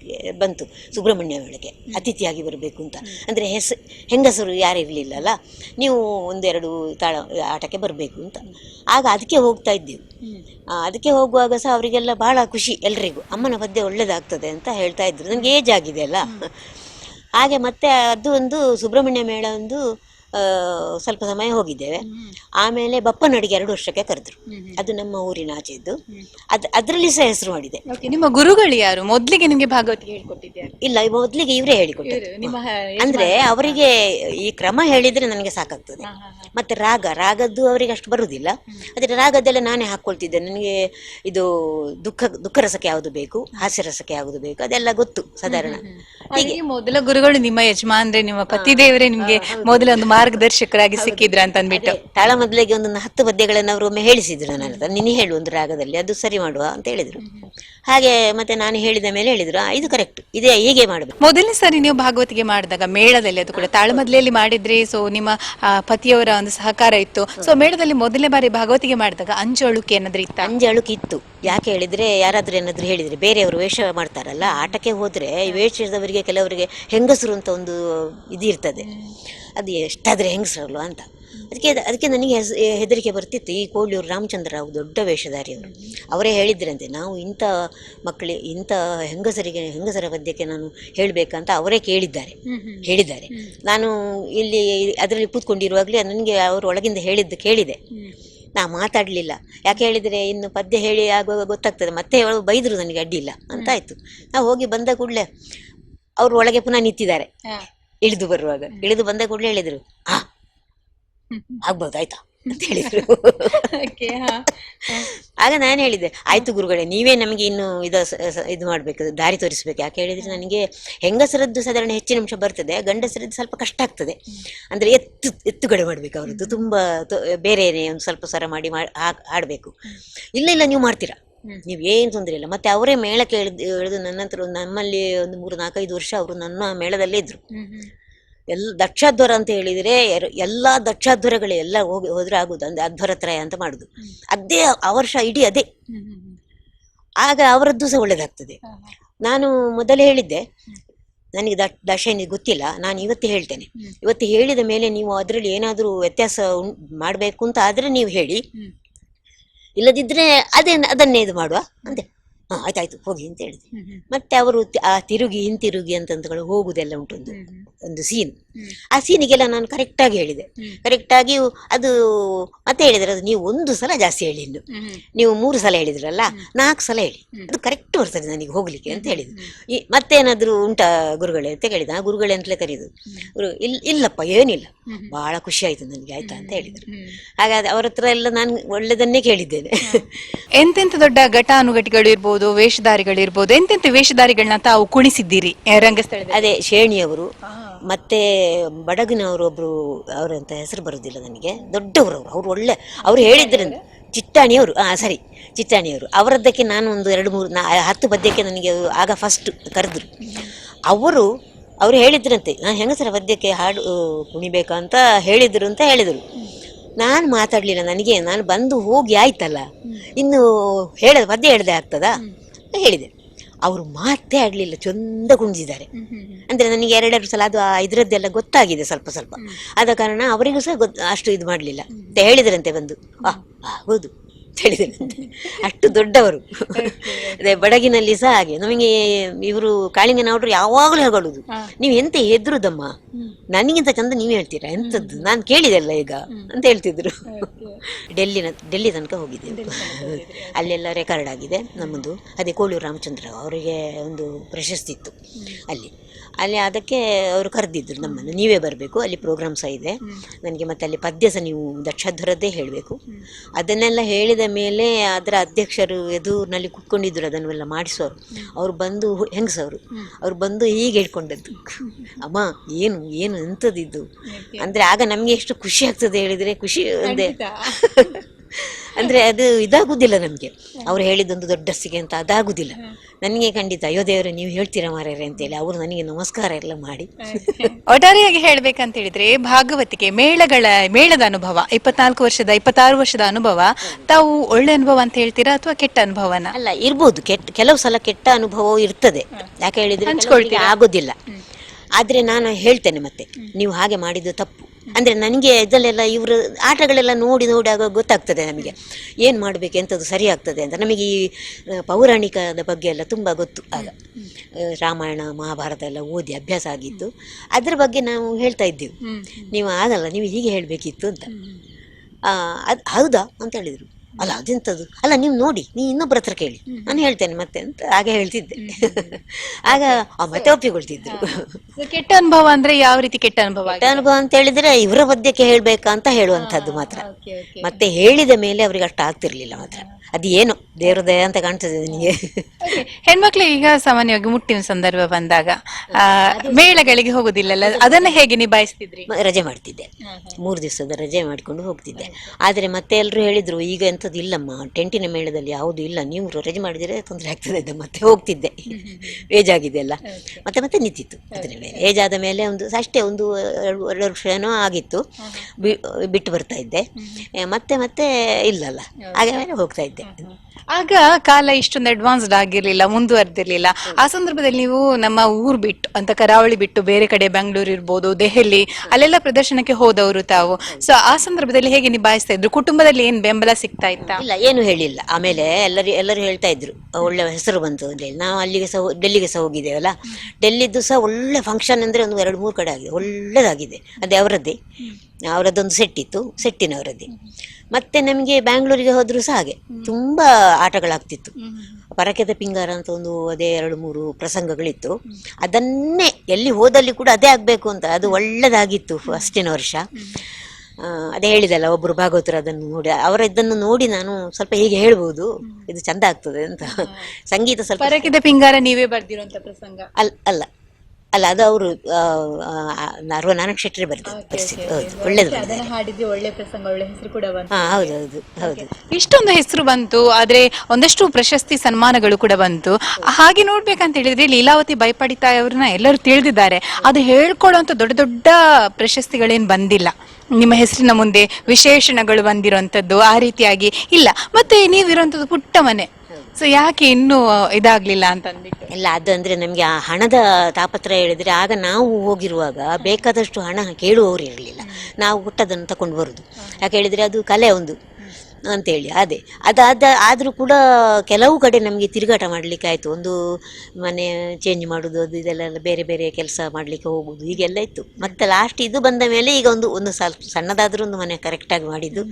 ಬಂತು ಸುಬ್ರಹ್ಮಣ್ಯ ಮೇಳಕ್ಕೆ. ಅತಿಥಿಯಾಗಿ ಬರಬೇಕು ಅಂತ. ಅಂದರೆ ಹೆಸ್ ಹೆಂಗಸರು ಯಾರು ಇರಲಿಲ್ಲಲ್ಲ ನೀವು ಒಂದೆರಡು ತಾಳ ಆಟಕ್ಕೆ ಬರಬೇಕು ಅಂತ. ಆಗ ಅದಕ್ಕೆ ಹೋಗ್ತಾ ಇದ್ದೆವು. ಅದಕ್ಕೆ ಹೋಗುವಾಗ ಸಹ ಅವರಿಗೆಲ್ಲ ಬಹಳ ಖುಷಿ ಎಲ್ರಿಗೂ. ಅಮ್ಮನ ಪದ್ಯ ಒಳ್ಳೇದಾಗ್ತದೆ ಅಂತ ಹೇಳ್ತಾ ಇದ್ರು. ನನಗೆ ಏಜ್ ಆಗಿದೆ ಅಲ್ಲ. ಹಾಗೆ ಮತ್ತೆ ಅದು ಒಂದು ಸುಬ್ರಹ್ಮಣ್ಯ ಮೇಳ ಒಂದು ಸ್ವಲ್ಪ ಸಮಯ ಹೋಗಿದ್ದೇವೆ. ಆಮೇಲೆ ಬಪ್ಪನಡಿಗೆ ಎರಡು ವರ್ಷಕ್ಕೆ ಕರೆದ್ರು. ಅದು ನಮ್ಮ ಊರಿನ ಆಚೆದ್ದು. ಅದ್ ಅದರಲ್ಲಿ ಸಹ ಹೆಸರು ಮಾಡಿದೆ. ನಿಮ್ಮ ಗುರುಗಳು ಯಾರು? ಮೊದ್ಲಿಗೆ ನಿಮಗೆ ಭಾಗವತಿಗೆ ಹೇಳಿಕೊಟ್ಟಿದ್ದಾರೆ ಇಲ್ಲ ಮೊದಲಿಗೆ ಇವರೇ ಹೇಳಿಕೊಟ್ಟರು ಅಂದ್ರೆ ಅವರಿಗೆ ಈ ಕ್ರಮ ಹೇಳಿದ್ರೆ ನನಗೆ ಸಾಕಾಗ್ತದೆ. ಮತ್ತೆ ರಾಗ ರಾಗದ್ದು ಅವರಿಗೆ ಅಷ್ಟು ಬರುವುದಿಲ್ಲ ಆದರೆ ರಾಗದ್ದೆಲ್ಲ ನಾನೇ ಹಾಕೊಳ್ತಿದ್ದೆ ನನಗೆ ಇದು ದುಃಖ ದುಃಖ ರಸಕ್ಕೆ ಯಾವುದು ಬೇಕು ಹಾಸ್ಯ ರಸಕ್ಕೆ ಯಾವುದು ಬೇಕು ಅದೆಲ್ಲ ಗೊತ್ತು ಸಾಧಾರಣ. ಮೊದಲ ಗುರುಗಳು ನಿಮ್ಮ ಯಜಮಾನ್ರೆ ನಿಮ್ಮ ಪತಿದೇವರೇ ನಿಮ್ಗೆ ಮೊದಲ ಒಂದು ಮಾರ್ಗದರ್ಶಕರಾಗಿ ಸಿಕ್ಕಿದ್ರ ಅಂತ ಅಂದ್ಬಿಟ್ಟು ತಾಳ ಮೊದಲಿಗೆ ಒಂದು ಹತ್ತು ಪದ್ಯಗಳನ್ನು ಅವರು ಒಮ್ಮೆ ಹೇಳಿಸಿದ್ರು ನನ್ನ ಹತ್ರ. ನೀನು ಹೇಳು ಒಂದು ರಾಗದಲ್ಲಿ ಅದು ಸರಿ ಮಾಡುವ ಅಂತ ಹೇಳಿದ್ರು. ಹಾಗೆ ಮತ್ತೆ ನಾನು ಹೇಳಿದ ಮೇಲೆ ಹೇಳಿದ್ರು "ಆ, ಇದು ಕರೆಕ್ಟ್ ಇದೇ ಹೀಗೆ ಮಾಡಬೇಕು ಮೊದಲನೇ ಸಾರಿ ನೀವು ಭಾಗವತಿಗೆ ಮಾಡಿದಾಗ ಮೇಳದಲ್ಲಿ ಅದು ಕೂಡ ತಾಳಮದ್ಲೆಯಲ್ಲಿ ಮಾಡಿದ್ರಿ ಸೊ ನಿಮ್ಮ ಆ, ಪತಿಯವರ ಒಂದು ಸಹಕಾರ ಇತ್ತು. ಸೊ ಮೇಳದಲ್ಲಿ ಮೊದಲನೇ ಬಾರಿ ಭಾಗವತಿಗೆ ಮಾಡಿದಾಗ ಅಂಜಳುಕೆ ಏನಾದ್ರೂ ಅಂಜು ಅಳುಕು ಇತ್ತು. ಯಾಕೆ ಹೇಳಿದ್ರೆ ಯಾರಾದ್ರೂ ಏನಾದ್ರು ಹೇಳಿದ್ರೆ ಬೇರೆಯವರು ವೇಷ ಮಾಡ್ತಾರಲ್ಲ ಆಟಕ್ಕೆ ಹೋದ್ರೆ ಈ ವೇಷದವರಿಗೆ ಕೆಲವರಿಗೆ ಹೆಂಗಸರು ಅಂತ ಒಂದು ಇದು ಇರ್ತದೆ. ಅದು ಎಷ್ಟಾದ್ರೆ ಹೆಂಗಸರಲ್ವ ಅಂತ. ಅದಕ್ಕೆ ಅದಕ್ಕೆ ನನಗೆ ಹೆಸ್- ಹೆದರಿಕೆ ಬರ್ತಿತ್ತು. ಈ ಕೋಳಿಯವರು ರಾಮಚಂದ್ರ ರಾವ್ ದೊಡ್ಡ ವೇಷಧಾರಿಯವರು ಅವರೇ. ಹೇಳಿದ್ರಂತೆ ನಾವು ಇಂಥ ಮಕ್ಕಳಿ ಇಂಥ ಹೆಂಗಸರಿಗೆ ಹೆಂಗಸರ ಪದ್ಯಕ್ಕೆ ನಾನು ಹೇಳಬೇಕಂತ ಅವರೇ ಕೇಳಿದ್ದಾರೆ. ಹೇಳಿದ್ದಾರೆ. ನಾನು ಇಲ್ಲಿ ಅದರಲ್ಲಿ ಕೂತ್ಕೊಂಡಿರುವಾಗಲೇ ನನಗೆ ಅವರು ಒಳಗಿಂದ ಹೇಳಿದ್ದು ಕೇಳಿದೆ. ನಾ ಮಾತಾಡಲಿಲ್ಲ. ಯಾಕೆ ಹೇಳಿದರೆ ಇನ್ನು ಪದ್ಯ ಹೇಳಿ ಆಗುವಾಗ ಗೊತ್ತಾಗ್ತದೆ. ಮತ್ತೆ ಅವಳು ಬೈದರು ನನಗೆ ಅಡ್ಡಿಲ್ಲ ಅಂತ ಆಯಿತು ನಾವು ಹೋಗಿ ಬಂದ ಕೂಡಲೇ ಅವರು ಒಳಗೆ ಪುನಃ ನಿಂತಿದ್ದಾರೆ. ಇಳಿದು ಬರುವಾಗ. ಇಳಿದು ಬಂದ ಕೂಡಲೇ ಹೇಳಿದ್ರು ಹಾ <laughs> ಆಗ್ಬೋದು ಆಯ್ತಾ ಅಂತ ಹೇಳಿದ್ರು. <laughs> ಆಗ ನಾನು ಹೇಳಿದೆ ಆಯ್ತು ಗುರುಗಳೇ ನೀವೇ ನಮಗೆ ಇನ್ನು ಇದು ಇದು ಮಾಡ್ಬೇಕು ದಾರಿ ತೋರಿಸ್ಬೇಕು. ಯಾಕೆ ಹೇಳಿದ್ರೆ ನನಗೆ ಹೆಂಗಸರದ್ದು ಸಾಧಾರಣ ಹೆಚ್ಚಿನ ಅಂಶ ಬರ್ತದೆ ಗಂಡಸರದ್ದು ಸ್ವಲ್ಪ ಕಷ್ಟ ಆಗ್ತದೆ. ಅಂದ್ರೆ ಎತ್ತು ಎತ್ತುಗಡೆ ಮಾಡ್ಬೇಕು ಅವರದ್ದು ತುಂಬಾ ಬೇರೆ ಬೇರೆನೇ ಒಂದು ಸ್ವಲ್ಪ ಸರ ಮಾಡಿ ಹಾಡಬೇಕು ಇಲ್ಲ ಇಲ್ಲ ನೀವು ಮಾಡ್ತೀರಾ? ನೀವು ಏನು ತೊಂದರೆ ಇಲ್ಲ. ಮತ್ತೆ ಅವರೇ ಮೇಳಕ್ಕೆ ಎಳ್ದು ಎಳೆದು ನನ್ನ ಹತ್ರ ಒಂದು ನಮ್ಮಲ್ಲಿ ಒಂದು ಮೂರು ನಾಲ್ಕೈದು ವರ್ಷ ಅವರು ನನ್ನ ಮೇಳದಲ್ಲೇ ಇದ್ರು. ಎಲ್ಲ ದಕ್ಷಾಧ್ವರ ಅಂತ ಹೇಳಿದ್ರೆ ಎರ- ಎಲ್ಲ ದಕ್ಷಾಧ್ವರಗಳೇ ಎಲ್ಲ ಹೋಗಿ ಹೋದ್ರೆ ಆಗುದು. ಅಂದ್ರೆ ಅಧ್ವರತ್ರಯ ಅಂತ ಮಾಡುದು. ಅದೇ ಆ ವರ್ಷ ಇಡೀ ಅದೇ. ಆಗ ಅವರದ್ದು ಸಹ ಒಳ್ಳೇದಾಗ್ತದೆ. ನಾನು ಮೊದಲೇ ಹೇಳಿದ್ದೆ ನನಗೆ ದ ದಶೇನಿ ಗೊತ್ತಿಲ್ಲ. ನಾನು ಇವತ್ತು ಹೇಳ್ತೇನೆ. ಇವತ್ತು ಹೇಳಿದ ಮೇಲೆ ನೀವು ಅದರಲ್ಲಿ ಏನಾದರೂ ವ್ಯತ್ಯಾಸ ಮಾಡಬೇಕು ಅಂತ ಆದರೆ ನೀವು ಹೇಳಿ. ಇಲ್ಲದಿದ್ದರೆ ಅದೇ ಅದನ್ನೇ ಇದು ಮಾಡುವ ಅಂದೆ. ಹಾಂ ಆಯ್ತಾಯ್ತು ಹೋಗಿ ಅಂತ ಹೇಳಿದೆ ಮತ್ತೆ ಅವರು ಆ ತಿರುಗಿ ಹಿಂತಿರುಗಿ ಅಂತಂತಗಳು ಹೋಗುದೆಲ್ಲ ಉಂಟೊಂದು ಒಂದು ಸೀನ್ ಆ ಸೀನಿಗೆಲ್ಲ ನಾನು ಕರೆಕ್ಟಾಗಿ ಹೇಳಿದೆ. ಕರೆಕ್ಟಾಗಿ ಅದು ಮತ್ತೆ ಹೇಳಿದ್ರೆ ಅದು ನೀವು ಒಂದು ಸಲ ಜಾಸ್ತಿ ಹೇಳಿ ಇನ್ನು. ನೀವು ಮೂರು ಸಲ ಹೇಳಿದ್ರಲ್ಲ ನಾಲ್ಕು ಸಲ ಹೇಳಿ. ಅದು ಕರೆಕ್ಟ್ ಬರ್ತದೆ ನನಗೆ ಹೋಗ್ಲಿಕ್ಕೆ ಅಂತ ಹೇಳಿದ್ರು ಈ ಮತ್ತೇನಾದರೂ ಉಂಟಾ ಗುರುಗಳೇ ಅಂತ ಕೇಳಿದ ಆ ಗುರುಗಳೇ ಅಂತಲೇ ಕರೀದು ಗುರು ಇಲ್ ಇಲ್ಲಪ್ಪ ಏನಿಲ್ಲ. ಬಹಳ ಖುಷಿ ಆಯ್ತು ನನಗೆ ಆಯ್ತಾ ಅಂತ ಹೇಳಿದ್ರು. ಹಾಗಾದ್ರೆ ಅವ್ರ ಹತ್ರ ಎಲ್ಲ ನಾನು ಒಳ್ಳೆದನ್ನೇ ಕೇಳಿದ್ದೇನೆ. ಎಂತೆಂತ ದೊಡ್ಡ ಘಟಾನುಘಟಿಗಳು ಇರ್ಬೋದು? ವೇಷಧಾರಿಗಳಿರ್ಬೋದು ಎಂತೆಂತ ವೇಷಧಾರಿಗಳನ್ನ ತಾವು ಕುಣಿಸಿದ್ದೀರಿ ರಂಗಸ್ಥಳ ರಂಗಸ್ಥಳದಲ್ಲಿ? ಅದೇ ಶೇಣಿಯವರು ಮತ್ತೆ ಬಡಗಿನವರು ಒಬ್ರು ಅವರಂತ ಹೆಸರು ಬರುದಿಲ್ಲ ನನಗೆ ದೊಡ್ಡವರು ಅವರು ಅವ್ರು ಒಳ್ಳೆ ಅವ್ರು ಹೇಳಿದ್ರಂತೆ ಚಿಟ್ಟಾಣಿಯವರು ಆ ಸರಿ ಚಿಟ್ಟಾಣಿಯವರು. ಅವರದ್ದಕ್ಕೆ ನಾನು ಒಂದು ಎರಡು ಮೂರು ನಾ ಹತ್ತು ಪದ್ಯಕ್ಕೆ ನನಗೆ ಆಗ ಫಸ್ಟ್ ಕರೆದ್ರು. ಅವರು ಅವರು ಹೇಳಿದ್ರಂತೆ ನಾನು ಹೆಂಗಸರ ಪದ್ಯಕ್ಕೆ ಹಾಡು ಕುಣಿಬೇಕಂತ ಹೇಳಿದ್ರು ಅಂತ ಹೇಳಿದರು. ನಾನು ಮಾತಾಡ್ಲಿಲ್ಲ ನನಗೆ ನಾನು ಬಂದು ಹೋಗಿ ಆಯ್ತಲ್ಲ. ಇನ್ನು ಹೇಳ ಪದ್ಯ ಹೇಳ್ದೆ ಆಗ್ತದಾ? ಹೇಳಿದೆ. ಅವರು ಮಾತೇ ಆಡಲಿಲ್ಲ ಚಂದ ಕುಂಜಿದ್ದಾರೆ ಅಂದ್ರೆ ನನಗೆ ಎರಡೆರಡು ಸಲ ಅದು ಇದರದ್ದೆಲ್ಲ ಇದ್ರದ್ದೆಲ್ಲ ಗೊತ್ತಾಗಿದೆ ಸ್ವಲ್ಪ ಸ್ವಲ್ಪ. ಆದ ಕಾರಣ ಅವರಿಗೂ ಸಹ ಗೊತ್ತು ಅಷ್ಟು ಇದು ಮಾಡಲಿಲ್ಲ. ಅಂತ ಹೇಳಿದ್ರಂತೆ ಬಂದು. ಆ, ಹೌದು. ಅಂತ ಹೇಳಿದ್ದೇನೆ ಅಷ್ಟು ದೊಡ್ಡವರು. ಅದೇ ಬಡಗಿನಲ್ಲಿ ಸಹ ಹಾಗೆ. ನಮಗೆ ಇವರು ಕಾಳಿಂಗನವರು ಯಾವಾಗಲೂ ಹೇಳುದು ನೀವು ಎಂತ ಹೆದ್ರುದಮ್ಮ? ನನಗಿಂತ ಚಂದ ನೀವು ಹೇಳ್ತೀರಾ? ಎಂತದ್ದು? ನಾನು ಕೇಳಿದೆಲ್ಲ ಈಗ ಅಂತ ಹೇಳ್ತಿದ್ರು. ಡೆಲ್ಲಿನ ಡೆಲ್ಲಿ ತನಕ ಹೋಗಿದ್ದೆ. ಅಲ್ಲೆಲ್ಲ ರೆಕಾರ್ಡ್ ಆಗಿದೆ ನಮ್ಮದು. ಅದೇ ಕೋಳೂರು ರಾಮಚಂದ್ರ ಅವರಿಗೆ ಒಂದು ಪ್ರಶಸ್ತಿ ಇತ್ತು ಅಲ್ಲಿ. ಅಲ್ಲಿ ಅದಕ್ಕೆ ಅವರು ಕರೆದಿದ್ರು ನಮ್ಮನ್ನು. ನೀವೇ ಬರಬೇಕು. ಅಲ್ಲಿ ಪ್ರೋಗ್ರಾಮ್ ಸಹ ಇದೆ. ನನಗೆ ಮತ್ತೆ ಅಲ್ಲಿ ಪದ್ಯ ಸಹ ನೀವು ದಕ್ಷದ್ವರದ್ದೇ ಹೇಳಬೇಕು. ಅದನ್ನೆಲ್ಲ ಹೇಳಿದ ಮೇಲೆ ಅದರ ಅಧ್ಯಕ್ಷರು ಎದುರಿನಲ್ಲಿ ಕುತ್ಕೊಂಡಿದ್ರು ಅದನ್ನೆಲ್ಲ ಮಾಡಿಸೋರು. ಅವ್ರು ಬಂದು ಹೆಂಗಸವರು? ಅವ್ರು ಬಂದು ಹೀಗೆ ಹೇಳ್ಕೊಂಡದ್ದು. ಅಮ್ಮ ಏನು ಏನು ಎಂಥದ್ದಿದ್ದು ಅಂದರೆ ಆಗ ನಮಗೆ ಎಷ್ಟು ಖುಷಿ ಆಗ್ತದೆ ಹೇಳಿದರೆ ಖುಷಿ ಒಂದೇ. <laughs> ಅಂದ್ರೆ ಅದು ಇದಾಗುವುದಿಲ್ಲ ನಮಗೆ. ಅವ್ರು ಹೇಳಿದ್ದೊಂದು ಸಿಗೆ ಅಂತ ಅದಾಗುದಿಲ್ಲ. ನನಗೆ ಖಂಡಿತ ಅಯ್ಯೋ ದೇವರು ನೀವು ಹೇಳ್ತೀರಾ ಮಾರ್ಯಾರೆ ಅಂತೇಳಿ ಅವರು ನನಗೆ ನಮಸ್ಕಾರ ಎಲ್ಲ ಮಾಡಿ. <laughs> ಒಟ್ಟಾರೆಯಾಗಿ ಹೇಳ್ಬೇಕಂತ ಹೇಳಿದ್ರೆ ಭಾಗವತಿಕೆ ಮೇಳಗಳ ಮೇಳದ ಅನುಭವ ಇಪ್ಪತ್ನಾಲ್ಕು ವರ್ಷದ ಇಪ್ಪತ್ತಾರು ವರ್ಷದ ಅನುಭವ ತಾವು ಒಳ್ಳೆ ಅನುಭವ ಅಂತ ಹೇಳ್ತೀರಾ ಅಥವಾ ಕೆಟ್ಟ ಅನುಭವನ? ಅಲ್ಲ ಇರ್ಬೋದು. ಕೆಟ್ಟ ಕೆಲವು ಸಲ ಕೆಟ್ಟ ಅನುಭವವೂ ಇರ್ತದೆ. ಯಾಕೆ ಹೇಳಿದ್ರೆ ಆಗೋದಿಲ್ಲ. ಆದ್ರೆ ನಾನು ಹೇಳ್ತೇನೆ ಮತ್ತೆ. ನೀವು ಹಾಗೆ ಮಾಡಿದ್ದು ತಪ್ಪು. ಅಂದ್ರೆ ನನಗೆ ಇದಲ್ಲೆಲ್ಲ ಇವರು ಆಟಗಳೆಲ್ಲ ನೋಡಿ ನೋಡಿ ಆಗ ಗೊತ್ತಾಗ್ತದೆ ನಮಗೆ. ಏನು ಮಾಡಬೇಕು ಎಂಥದ್ದು ಸರಿ ಆಗ್ತದೆ ಅಂತ. ನಮಗೆ ಈ ಪೌರಾಣಿಕದ ಬಗ್ಗೆ ಎಲ್ಲ ತುಂಬ ಗೊತ್ತು ಆಗ. ರಾಮಾಯಣ ಮಹಾಭಾರತ ಎಲ್ಲ ಓದಿ ಅಭ್ಯಾಸ ಆಗಿತ್ತು. ಅದರ ಬಗ್ಗೆ ನಾವು ಹೇಳ್ತಾ ಇದ್ದೆವು. ನೀವು ಆಗಲ್ಲ ನೀವು ಹೀಗೆ ಹೇಳಬೇಕಿತ್ತು ಅಂತ. ಅದು ಹೌದಾ ಅಂತ ಹೇಳಿದರು. ಅಲ್ಲ ಅದೆಂಥದ್ದು ಅಲ್ಲ ನೀವು ನೋಡಿ ನೀ ಇನ್ನೊಬ್ಬರ ಹತ್ರ ಕೇಳಿ. ನಾನು ಹೇಳ್ತೇನೆ ಮತ್ತೆ ಅಂತ ಹಾಗೆ ಹೇಳ್ತಿದ್ದೆ. <laughs> ಆಗ ಮತ್ತೆ ಒಪ್ಪಿಕೊಳ್ತಿದ್ರು ಕೆಟ್ಟ ಅನುಭವ ಅಂದ್ರೆ ಯಾವ ರೀತಿ ಕೆಟ್ಟ ಅನುಭವ ಕೆಟ್ಟ ಅನುಭವ ಅಂತ ಹೇಳಿದ್ರೆ ಇವರ ಪದ್ಯಕ್ಕೆ ಹೇಳ್ಬೇಕಾ ಅಂತ ಹೇಳುವಂಥದ್ದು ಮಾತ್ರ. ಮತ್ತೆ ಹೇಳಿದ ಮೇಲೆ ಅವರಿಗೆ ಅಷ್ಟು ಆಗ್ತಿರ್ಲಿಲ್ಲ ಮಾತ್ರ. ಅದು ಏನು? ದೇವ್ರ ದಯ ಅಂತ ಕಾಣ್ತದೆ ನಿಮಗೆ. ಹೆಣ್ಮಕ್ಳು ಈಗ ಸಾಮಾನ್ಯವಾಗಿ ಮುಟ್ಟಿನ ಸಂದರ್ಭ ಬಂದಾಗ ಆ, ಮೇಳಗಳಿಗೆ ಹೋಗುದಿಲ್ಲಲ್ಲ ಅದನ್ನ ಹೇಗೆ ನಿಭಾಯಿಸ್ತಿದ್ರಿ? ಮ- ರಜೆ ಮಾಡ್ತಿದ್ದೆ. ಮೂರು ದಿವಸದ ರಜೆ ಮಾಡಿಕೊಂಡು ಹೋಗ್ತಿದ್ದೆ. ಆದ್ರೆ ಮತ್ತೆ ಎಲ್ಲರೂ ಹೇಳಿದ್ರು ಈಗ ಎಂತ ಅಂಥದ್ದು ಇಲ್ಲಮ್ಮ ಟೆಂಟಿನ ಮೇಳದಲ್ಲಿ ಯಾವುದು ಇಲ್ಲ. ನೀವು ರಜೆ ಮಾಡಿದರೆ ತೊಂದರೆ ಆಗ್ತದೆ ಅಂತ ಮತ್ತೆ ಹೋಗ್ತಿದ್ದೆ. ಏಜ್ ಆಗಿದೆ ಅಲ್ಲ. ಮತ್ತೆ ಮತ್ತೆ ನಿಂತಿತ್ತು ಅದರ ಮೇಲೆ. ಏಜ್ ಆದ ಮೇಲೆ ಒಂದು ಅಷ್ಟೇ ಒಂದು ಎರಡು ಎರಡು ವರ್ಷ ಏನೋ ಆಗಿತ್ತು. ಬಿಟ್ಟು ಬರ್ತಾ ಇದ್ದೆ. ಮತ್ತೆ ಮತ್ತೆ ಇಲ್ಲಲ್ಲ. ಹಾಗೆ ಮೇಲೆ ಹೋಗ್ತಾ ಇದ್ದೆ. ಆಗ ಕಾಲ ಇಷ್ಟೊಂದು ಅಡ್ವಾನ್ಸ್ಡ್ ಆಗಿರ್ಲಿಲ್ಲ ಮುಂದುವರೆದಿರಲಿಲ್ಲ. ಆ ಸಂದರ್ಭದಲ್ಲಿ ನೀವು ನಮ್ಮ ಊರ್ ಬಿಟ್ಟು ಅಂತ ಕರಾವಳಿ ಬಿಟ್ಟು ಬೇರೆ ಕಡೆ ಬೆಂಗಳೂರು ಇರ್ಬೋದು ದೆಹಲಿ ಅಲ್ಲೆಲ್ಲ ಪ್ರದರ್ಶನಕ್ಕೆ ಹೋದವರು ತಾವು. ಸೊ ಆ ಸಂದರ್ಭದಲ್ಲಿ ಹೇಗೆ ನಿಭಾಯಿಸ್ತಾ ಇದ್ರು? ಕುಟುಂಬದಲ್ಲಿ ಏನ್ ಬೆಂಬಲ ಸಿಗ್ತಾ ಇತ್ತಾ ಇಲ್ಲ ಏನು ಹೇಳಿಲ್ಲ. ಆಮೇಲೆ ಎಲ್ಲರೂ ಎಲ್ಲರೂ ಹೇಳ್ತಾ ಇದ್ರು. ಒಳ್ಳೆ ಹೆಸರು ಬಂತು ಅಂತ ಹೇಳಿ. ನಾವು ಅಲ್ಲಿಗೆ ಸಹ ಡೆಲ್ಲಿಗೆ ಸಹ ಹೋಗಿದ್ದೇವಲ್ಲ? ಡೆಲ್ಲಿದ್ದು ಸಹ ಒಳ್ಳೆ ಫಂಕ್ಷನ್ ಅಂದ್ರೆ ಒಂದು ಎರಡು ಮೂರು ಕಡೆ ಆಗಿದೆ. ಒಳ್ಳೆದಾಗಿದೆ. ಅದೇ ಅವರದ್ದೇ. ಅವರದ್ದೊಂದು ಸೆಟ್ ಇತ್ತು. ಸೆಟ್ಟಿನವರದ್ದೇ. ಮತ್ತೆ ನಮಗೆ ಬ್ಯಾಂಗ್ಳೂರಿಗೆ ಹೋದರೂ ಸಹ ಹಾಗೆ. ತುಂಬ ಆಟಗಳಾಗ್ತಿತ್ತು. ಪರಕೆದ ಪಿಂಗಾರ ಅಂತ ಒಂದು ಅದೇ ಎರಡು ಮೂರು ಪ್ರಸಂಗಗಳಿತ್ತು. ಅದನ್ನೇ ಎಲ್ಲಿ ಹೋದಲ್ಲಿ ಕೂಡ ಅದೇ ಆಗಬೇಕು ಅಂತ. ಅದು ಒಳ್ಳೆದಾಗಿತ್ತು ಫಸ್ಟಿನ ವರ್ಷ. ಅದೇ ಹೇಳಿದಲ್ಲ ಒಬ್ಬರು ಭಾಗವತರು ಅದನ್ನು ನೋಡಿ ಅವರ ಇದನ್ನು ನೋಡಿ ನಾನು ಸ್ವಲ್ಪ ಹೀಗೆ ಹೇಳ್ಬೋದು. ಇದು ಚಂದ ಆಗ್ತದೆ ಅಂತ. ಸಂಗೀತ ಸ್ವಲ್ಪ ಪಿಂಗಾರ ನೀವೇ ಬರ್ದಿರೋ ಪ್ರಸಂಗ. ಅಲ್ಲ ಅಲ್ಲ. ಅಲ್ಲ ಅದು ಅವರು ನಾರ್ವ ನಾನಕ್ ಶೆಟ್ಟಿ ಬರೆದ ಹೌದು ಒಳ್ಳೇದು ಬರೆದಿದ್ದಾರೆ. ಹಾಡಿದ್ರೆ ಒಳ್ಳೆ ಪ್ರಸಂಗ ಒಳ್ಳೆ ಹೆಸರು ಕೂಡ ಬಂತು. ಹಾ ಹೌದು ಹೌದು ಹೌದು. ಇಷ್ಟೊಂದು ಹೆಸರು ಬಂತು ಆದ್ರೆ ಒಂದಷ್ಟು ಪ್ರಶಸ್ತಿ ಸನ್ಮಾನಗಳು ಕೂಡ ಬಂತು. ಹಾಗೆ ನೋಡ್ಬೇಕಂತ ಹೇಳಿದ್ರೆ ಲೀಲಾವತಿ ಬೈಪಡಿತಾಯಿ ಅವ್ರನ್ನ ಎಲ್ಲರೂ ತಿಳಿದಿದ್ದಾರೆ. ಅದು ಹೇಳ್ಕೊಳ್ಳುವಂತ ದೊಡ್ಡ ದೊಡ್ಡ ಪ್ರಶಸ್ತಿಗಳೇನ್ ಬಂದಿಲ್ಲ. ನಿಮ್ಮ ಹೆಸರಿನ ಮುಂದೆ ವಿಶೇಷಣಗಳು ಬಂದಿರುವಂತದ್ದು ಆ ರೀತಿಯಾಗಿ ಇಲ್ಲ. ಮತ್ತೆ ನೀವಿರುವಂತದ್ದು ಪುಟ್ಟ ಮನೆ. ಸೊ ಯಾಕೆ ಇನ್ನೂ ಇದಾಗ್ಲಿಲ್ಲ ಅಂತ ಅಂದ್ಬಿಟ್ಟು ಇಲ್ಲ ಅದು ಅಂದ್ರೆ ನಮಗೆ ಆ ಹಣದ ತಾಪತ್ರ ಹೇಳಿದ್ರೆ ಆಗ ನಾವು ಹೋಗಿರುವಾಗ ಬೇಕಾದಷ್ಟು ಹಣ ಕೇಳುವವರು ಇರಲಿಲ್ಲ. ನಾವು ಹುಟ್ಟದನ್ನು ತಕೊಂಡು ಬರುದು. ಯಾಕೆ ಹೇಳಿದ್ರೆ ಅದು ಕಲೆ ಒಂದು. ಅಂತೇಳಿ ಅದೇ. ಅದು ಅದ ಆದರೂ ಕೂಡ ಕೆಲವು ಕಡೆ ನಮಗೆ ತಿರುಗಾಟ ಮಾಡಲಿಕ್ಕೆ ಆಯಿತು. ಒಂದು ಮನೆ ಚೇಂಜ್ ಮಾಡೋದು ಅದು ಇದೆಲ್ಲ ಬೇರೆ ಬೇರೆ ಕೆಲಸ ಮಾಡಲಿಕ್ಕೆ ಹೋಗೋದು ಹೀಗೆಲ್ಲ ಇತ್ತು. ಮತ್ತೆ ಲಾಸ್ಟ್ ಇದು ಬಂದ ಮೇಲೆ ಈಗ ಒಂದು ಒಂದು ಸ್ವಲ್ಪ ಸಣ್ಣದಾದರೂ ಒಂದು ಮನೆ ಕರೆಕ್ಟಾಗಿ ಮಾಡಿದ್ದು.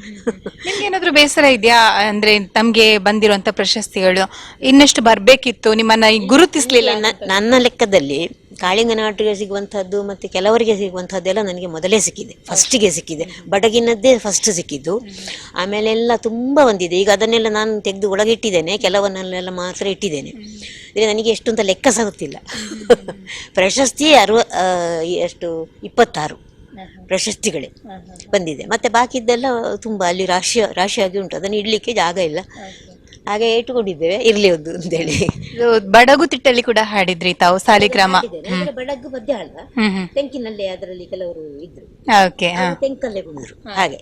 ಏನಾದರೂ ಬೇಸರ ಇದೆಯಾ? ಅಂದ್ರೆ ತಮಗೆ ಬಂದಿರುವಂತ ಪ್ರಶಸ್ತಿಗಳು ಇನ್ನಷ್ಟು ಬರಬೇಕಿತ್ತು? ನಿಮ್ಮನ್ನ ಗುರುತಿಸಲಿಲ್ಲ ನನ್ನ ಲೆಕ್ಕದಲ್ಲಿ ಕಾಳಿಂಗ ನಾಟಿಗೆ ಸಿಗುವಂಥದ್ದು ಮತ್ತೆ ಕೆಲವರಿಗೆ ಸಿಗುವಂಥದ್ದೆಲ್ಲ ನನಗೆ ಮೊದಲೇ ಸಿಕ್ಕಿದೆ. ಫಸ್ಟಿಗೆ ಸಿಕ್ಕಿದೆ. ಬಡಗಿನದ್ದೇ ಫಸ್ಟ್ ಸಿಕ್ಕಿದ್ದು. ಆಮೇಲೆ ಎಲ್ಲ ತುಂಬ ಬಂದಿದೆ. ಈಗ ಅದನ್ನೆಲ್ಲ ನಾನು ತೆಗೆದು ಒಳಗಿಟ್ಟಿದ್ದೇನೆ. ಕೆಲವನ್ನೆಲ್ಲ ಮಾತ್ರ ಇಟ್ಟಿದ್ದೇನೆ. ಅಂದರೆ ನನಗೆ ಎಷ್ಟು ಅಂತ ಲೆಕ್ಕ ಸಹ ಗೊತ್ತಿಲ್ಲ ಪ್ರಶಸ್ತಿ ಅರುವ ಎಷ್ಟು ಇಪ್ಪತ್ತಾರು ಪ್ರಶಸ್ತಿಗಳೇ ಬಂದಿದೆ. ಮತ್ತೆ ಬಾಕಿದ್ದೆಲ್ಲ ತುಂಬ ಅಲ್ಲಿ ರಾಶಿ ರಾಶಿಯಾಗಿ ಉಂಟು. ಅದನ್ನು ಇಡ್ಲಿಕ್ಕೆ ಜಾಗ ಇಲ್ಲ. ಹಾಗೆ ಇಟ್ಟುಕೊಂಡಿದ್ದೇವೆ. ಇರ್ಲಿ ಒಂದು ಅಂತೇಳಿ. ಬಡಗು ತಿಟ್ಟಲ್ಲಿ ಕೂಡ ಹಾಡಿದ್ರಿ ತಾವು ಸಾಲಿಗ್ರಾಮ ಬಡಗು ಮಧ್ಯ ಅಲ್ಲ ಹ್ಮ್ ಹ್ಮ್. ತೆಂಕಿನಲ್ಲಿ ಅದರಲ್ಲಿ ಕೆಲವರು ಇದ್ರು. ಓಕೆ ಹಾ. ತೆಂಕಲ್ಲೇ ಕುಂದ್ರು ಹಾಗೆ.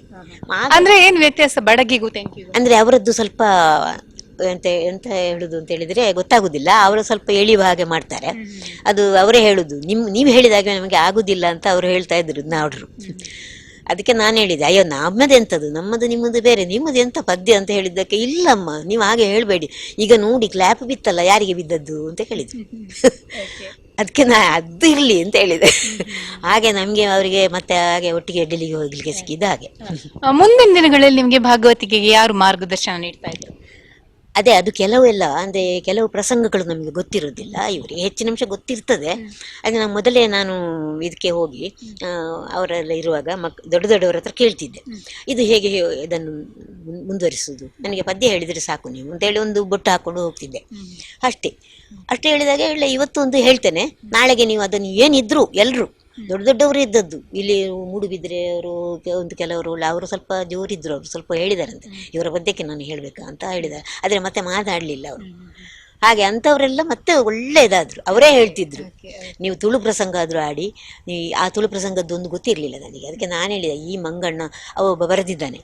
ಅಂದ್ರೆ ಏನ್ ವ್ಯತ್ಯಾಸ ಬಡಗಿಗೂ ಥ್ಯಾಂಕ್ ಯು ಅಂದ್ರೆ ಅವರದ್ದು ಸ್ವಲ್ಪ ಎಂತ ಎಂತ ಹೇಳುದು ಅಂತ ಹೇಳಿದ್ರೆ ಗೊತ್ತಾಗುದಿಲ್ಲ. ಅವರು ಸ್ವಲ್ಪ ಎಳಿಯುವ ಹಾಗೆ ಮಾಡ್ತಾರೆ. ಅದು ಅವರೇ ಹೇಳುದು. ನಿಮ್ ನೀವು ಹೇಳಿದಾಗೆ ನಮಗೆ ಆಗುದಿಲ್ಲ ಅಂತ ಅವರು ಹೇಳ್ತಾ ಇದ್ರು ನಾಡ್ರು ಅದಕ್ಕೆ ನಾನು ಹೇಳಿದೆ ಅಯ್ಯೋ ನಮ್ಮದು ಎಂತದು? ನಮ್ಮದು ನಿಮ್ಮದು ಬೇರೆ ನಿಮ್ಮದು ಎಂತ ಪದ್ಯ ಅಂತ ಹೇಳಿದ್ದಕ್ಕೆ ಇಲ್ಲಮ್ಮ ನೀವು ಹಾಗೆ ಹೇಳಬೇಡಿ. ಈಗ ನೋಡಿ ಕ್ಲ್ಯಾಪ್ ಬಿತ್ತಲ್ಲ ಯಾರಿಗೆ ಬಿದ್ದದ್ದು? ಅಂತ ಹೇಳಿದ್ರು. <laughs> ಅದಕ್ಕೆ ನಾ ಅದು ಇರಲಿ ಅಂತ ಹೇಳಿದೆ. ಹಾಗೆ ನಮಗೆ ಅವರಿಗೆ ಮತ್ತೆ ಹಾಗೆ ಒಟ್ಟಿಗೆ ಡೆಲ್ಲಿಗೆ ಹೋಗ್ಲಿಕ್ಕೆ ಸಿಕ್ಕಿದ್ದು ಹಾಗೆ. ಮುಂದಿನ ದಿನಗಳಲ್ಲಿ ನಿಮಗೆ ಭಾಗವತಿಕೆಗೆ ಯಾರು ಮಾರ್ಗದರ್ಶನ ನೀಡ್ತಾ ಇದ್ರು? ಅದೇ ಅದು ಕೆಲವೆಲ್ಲ ಅಂದರೆ ಕೆಲವು ಪ್ರಸಂಗಗಳು ನಮಗೆ ಗೊತ್ತಿರೋದಿಲ್ಲ ಇವರಿಗೆ ಹೆಚ್ಚಿನ ಅಂಶ ಗೊತ್ತಿರ್ತದೆ. ಅದು ನಾನು ಮೊದಲೇ ನಾನು ಇದಕ್ಕೆ ಹೋಗಿ ಅವರೆಲ್ಲ ಇರುವಾಗ ಮಕ್ ದೊಡ್ಡ ದೊಡ್ಡವರ ಹತ್ರ ಕೇಳ್ತಿದ್ದೆ. ಇದು ಹೇಗೆ ಇದನ್ನು ಮುಂದುವರಿಸುವುದು? ನನಗೆ ಪದ್ಯ ಹೇಳಿದರೆ ಸಾಕು ನೀವು ಅಂತೇಳಿ ಒಂದು ಬೊಟ್ಟು ಹಾಕೊಂಡು ಹೋಗ್ತಿದ್ದೆ. ಅಷ್ಟೇ. ಅಷ್ಟೇ ಹೇಳಿದಾಗ ಇಲ್ಲ ಇವತ್ತು ಒಂದು ಹೇಳ್ತೇನೆ. ನಾಳೆಗೆ ನೀವು ಅದನ್ನು ಏನಿದ್ರು ಎಲ್ಲರೂ ದೊಡ್ಡ ದೊಡ್ಡವರು ಇದ್ದದ್ದು. ಇಲ್ಲಿ ಮೂಡುಬಿದ್ರೆ ಅವರು ಒಂದು ಕೆಲವರು ಅವರು ಸ್ವಲ್ಪ ಜೋರಿದ್ರು ಅವರು ಸ್ವಲ್ಪ ಹೇಳಿದಾರಂತೆ. ಇವರ ಪದ್ಯಕ್ಕೆ ನಾನು ಹೇಳಬೇಕಾ ಅಂತ ಹೇಳಿದ್ದಾರೆ ಆದರೆ ಮತ್ತೆ ಮಾತಾಡಲಿಲ್ಲ ಅವರು. ಹಾಗೆ ಅಂಥವರೆಲ್ಲ ಮತ್ತೆ ಒಳ್ಳೆಯದಾದರು ಅವರೇ ಹೇಳ್ತಿದ್ರು. ನೀವು ತುಳು ಪ್ರಸಂಗ ಆದರೂ ಆಡಿ ನೀ ಆ ತುಳು ಪ್ರಸಂಗದ್ದೊಂದು ಗೊತ್ತಿರಲಿಲ್ಲ ನನಗೆ. ಅದಕ್ಕೆ ನಾನು ಹೇಳಿದೆ ಈ ಮಂಗಣ್ಣ ಅವ ಬರೆದಿದ್ದಾನೆ.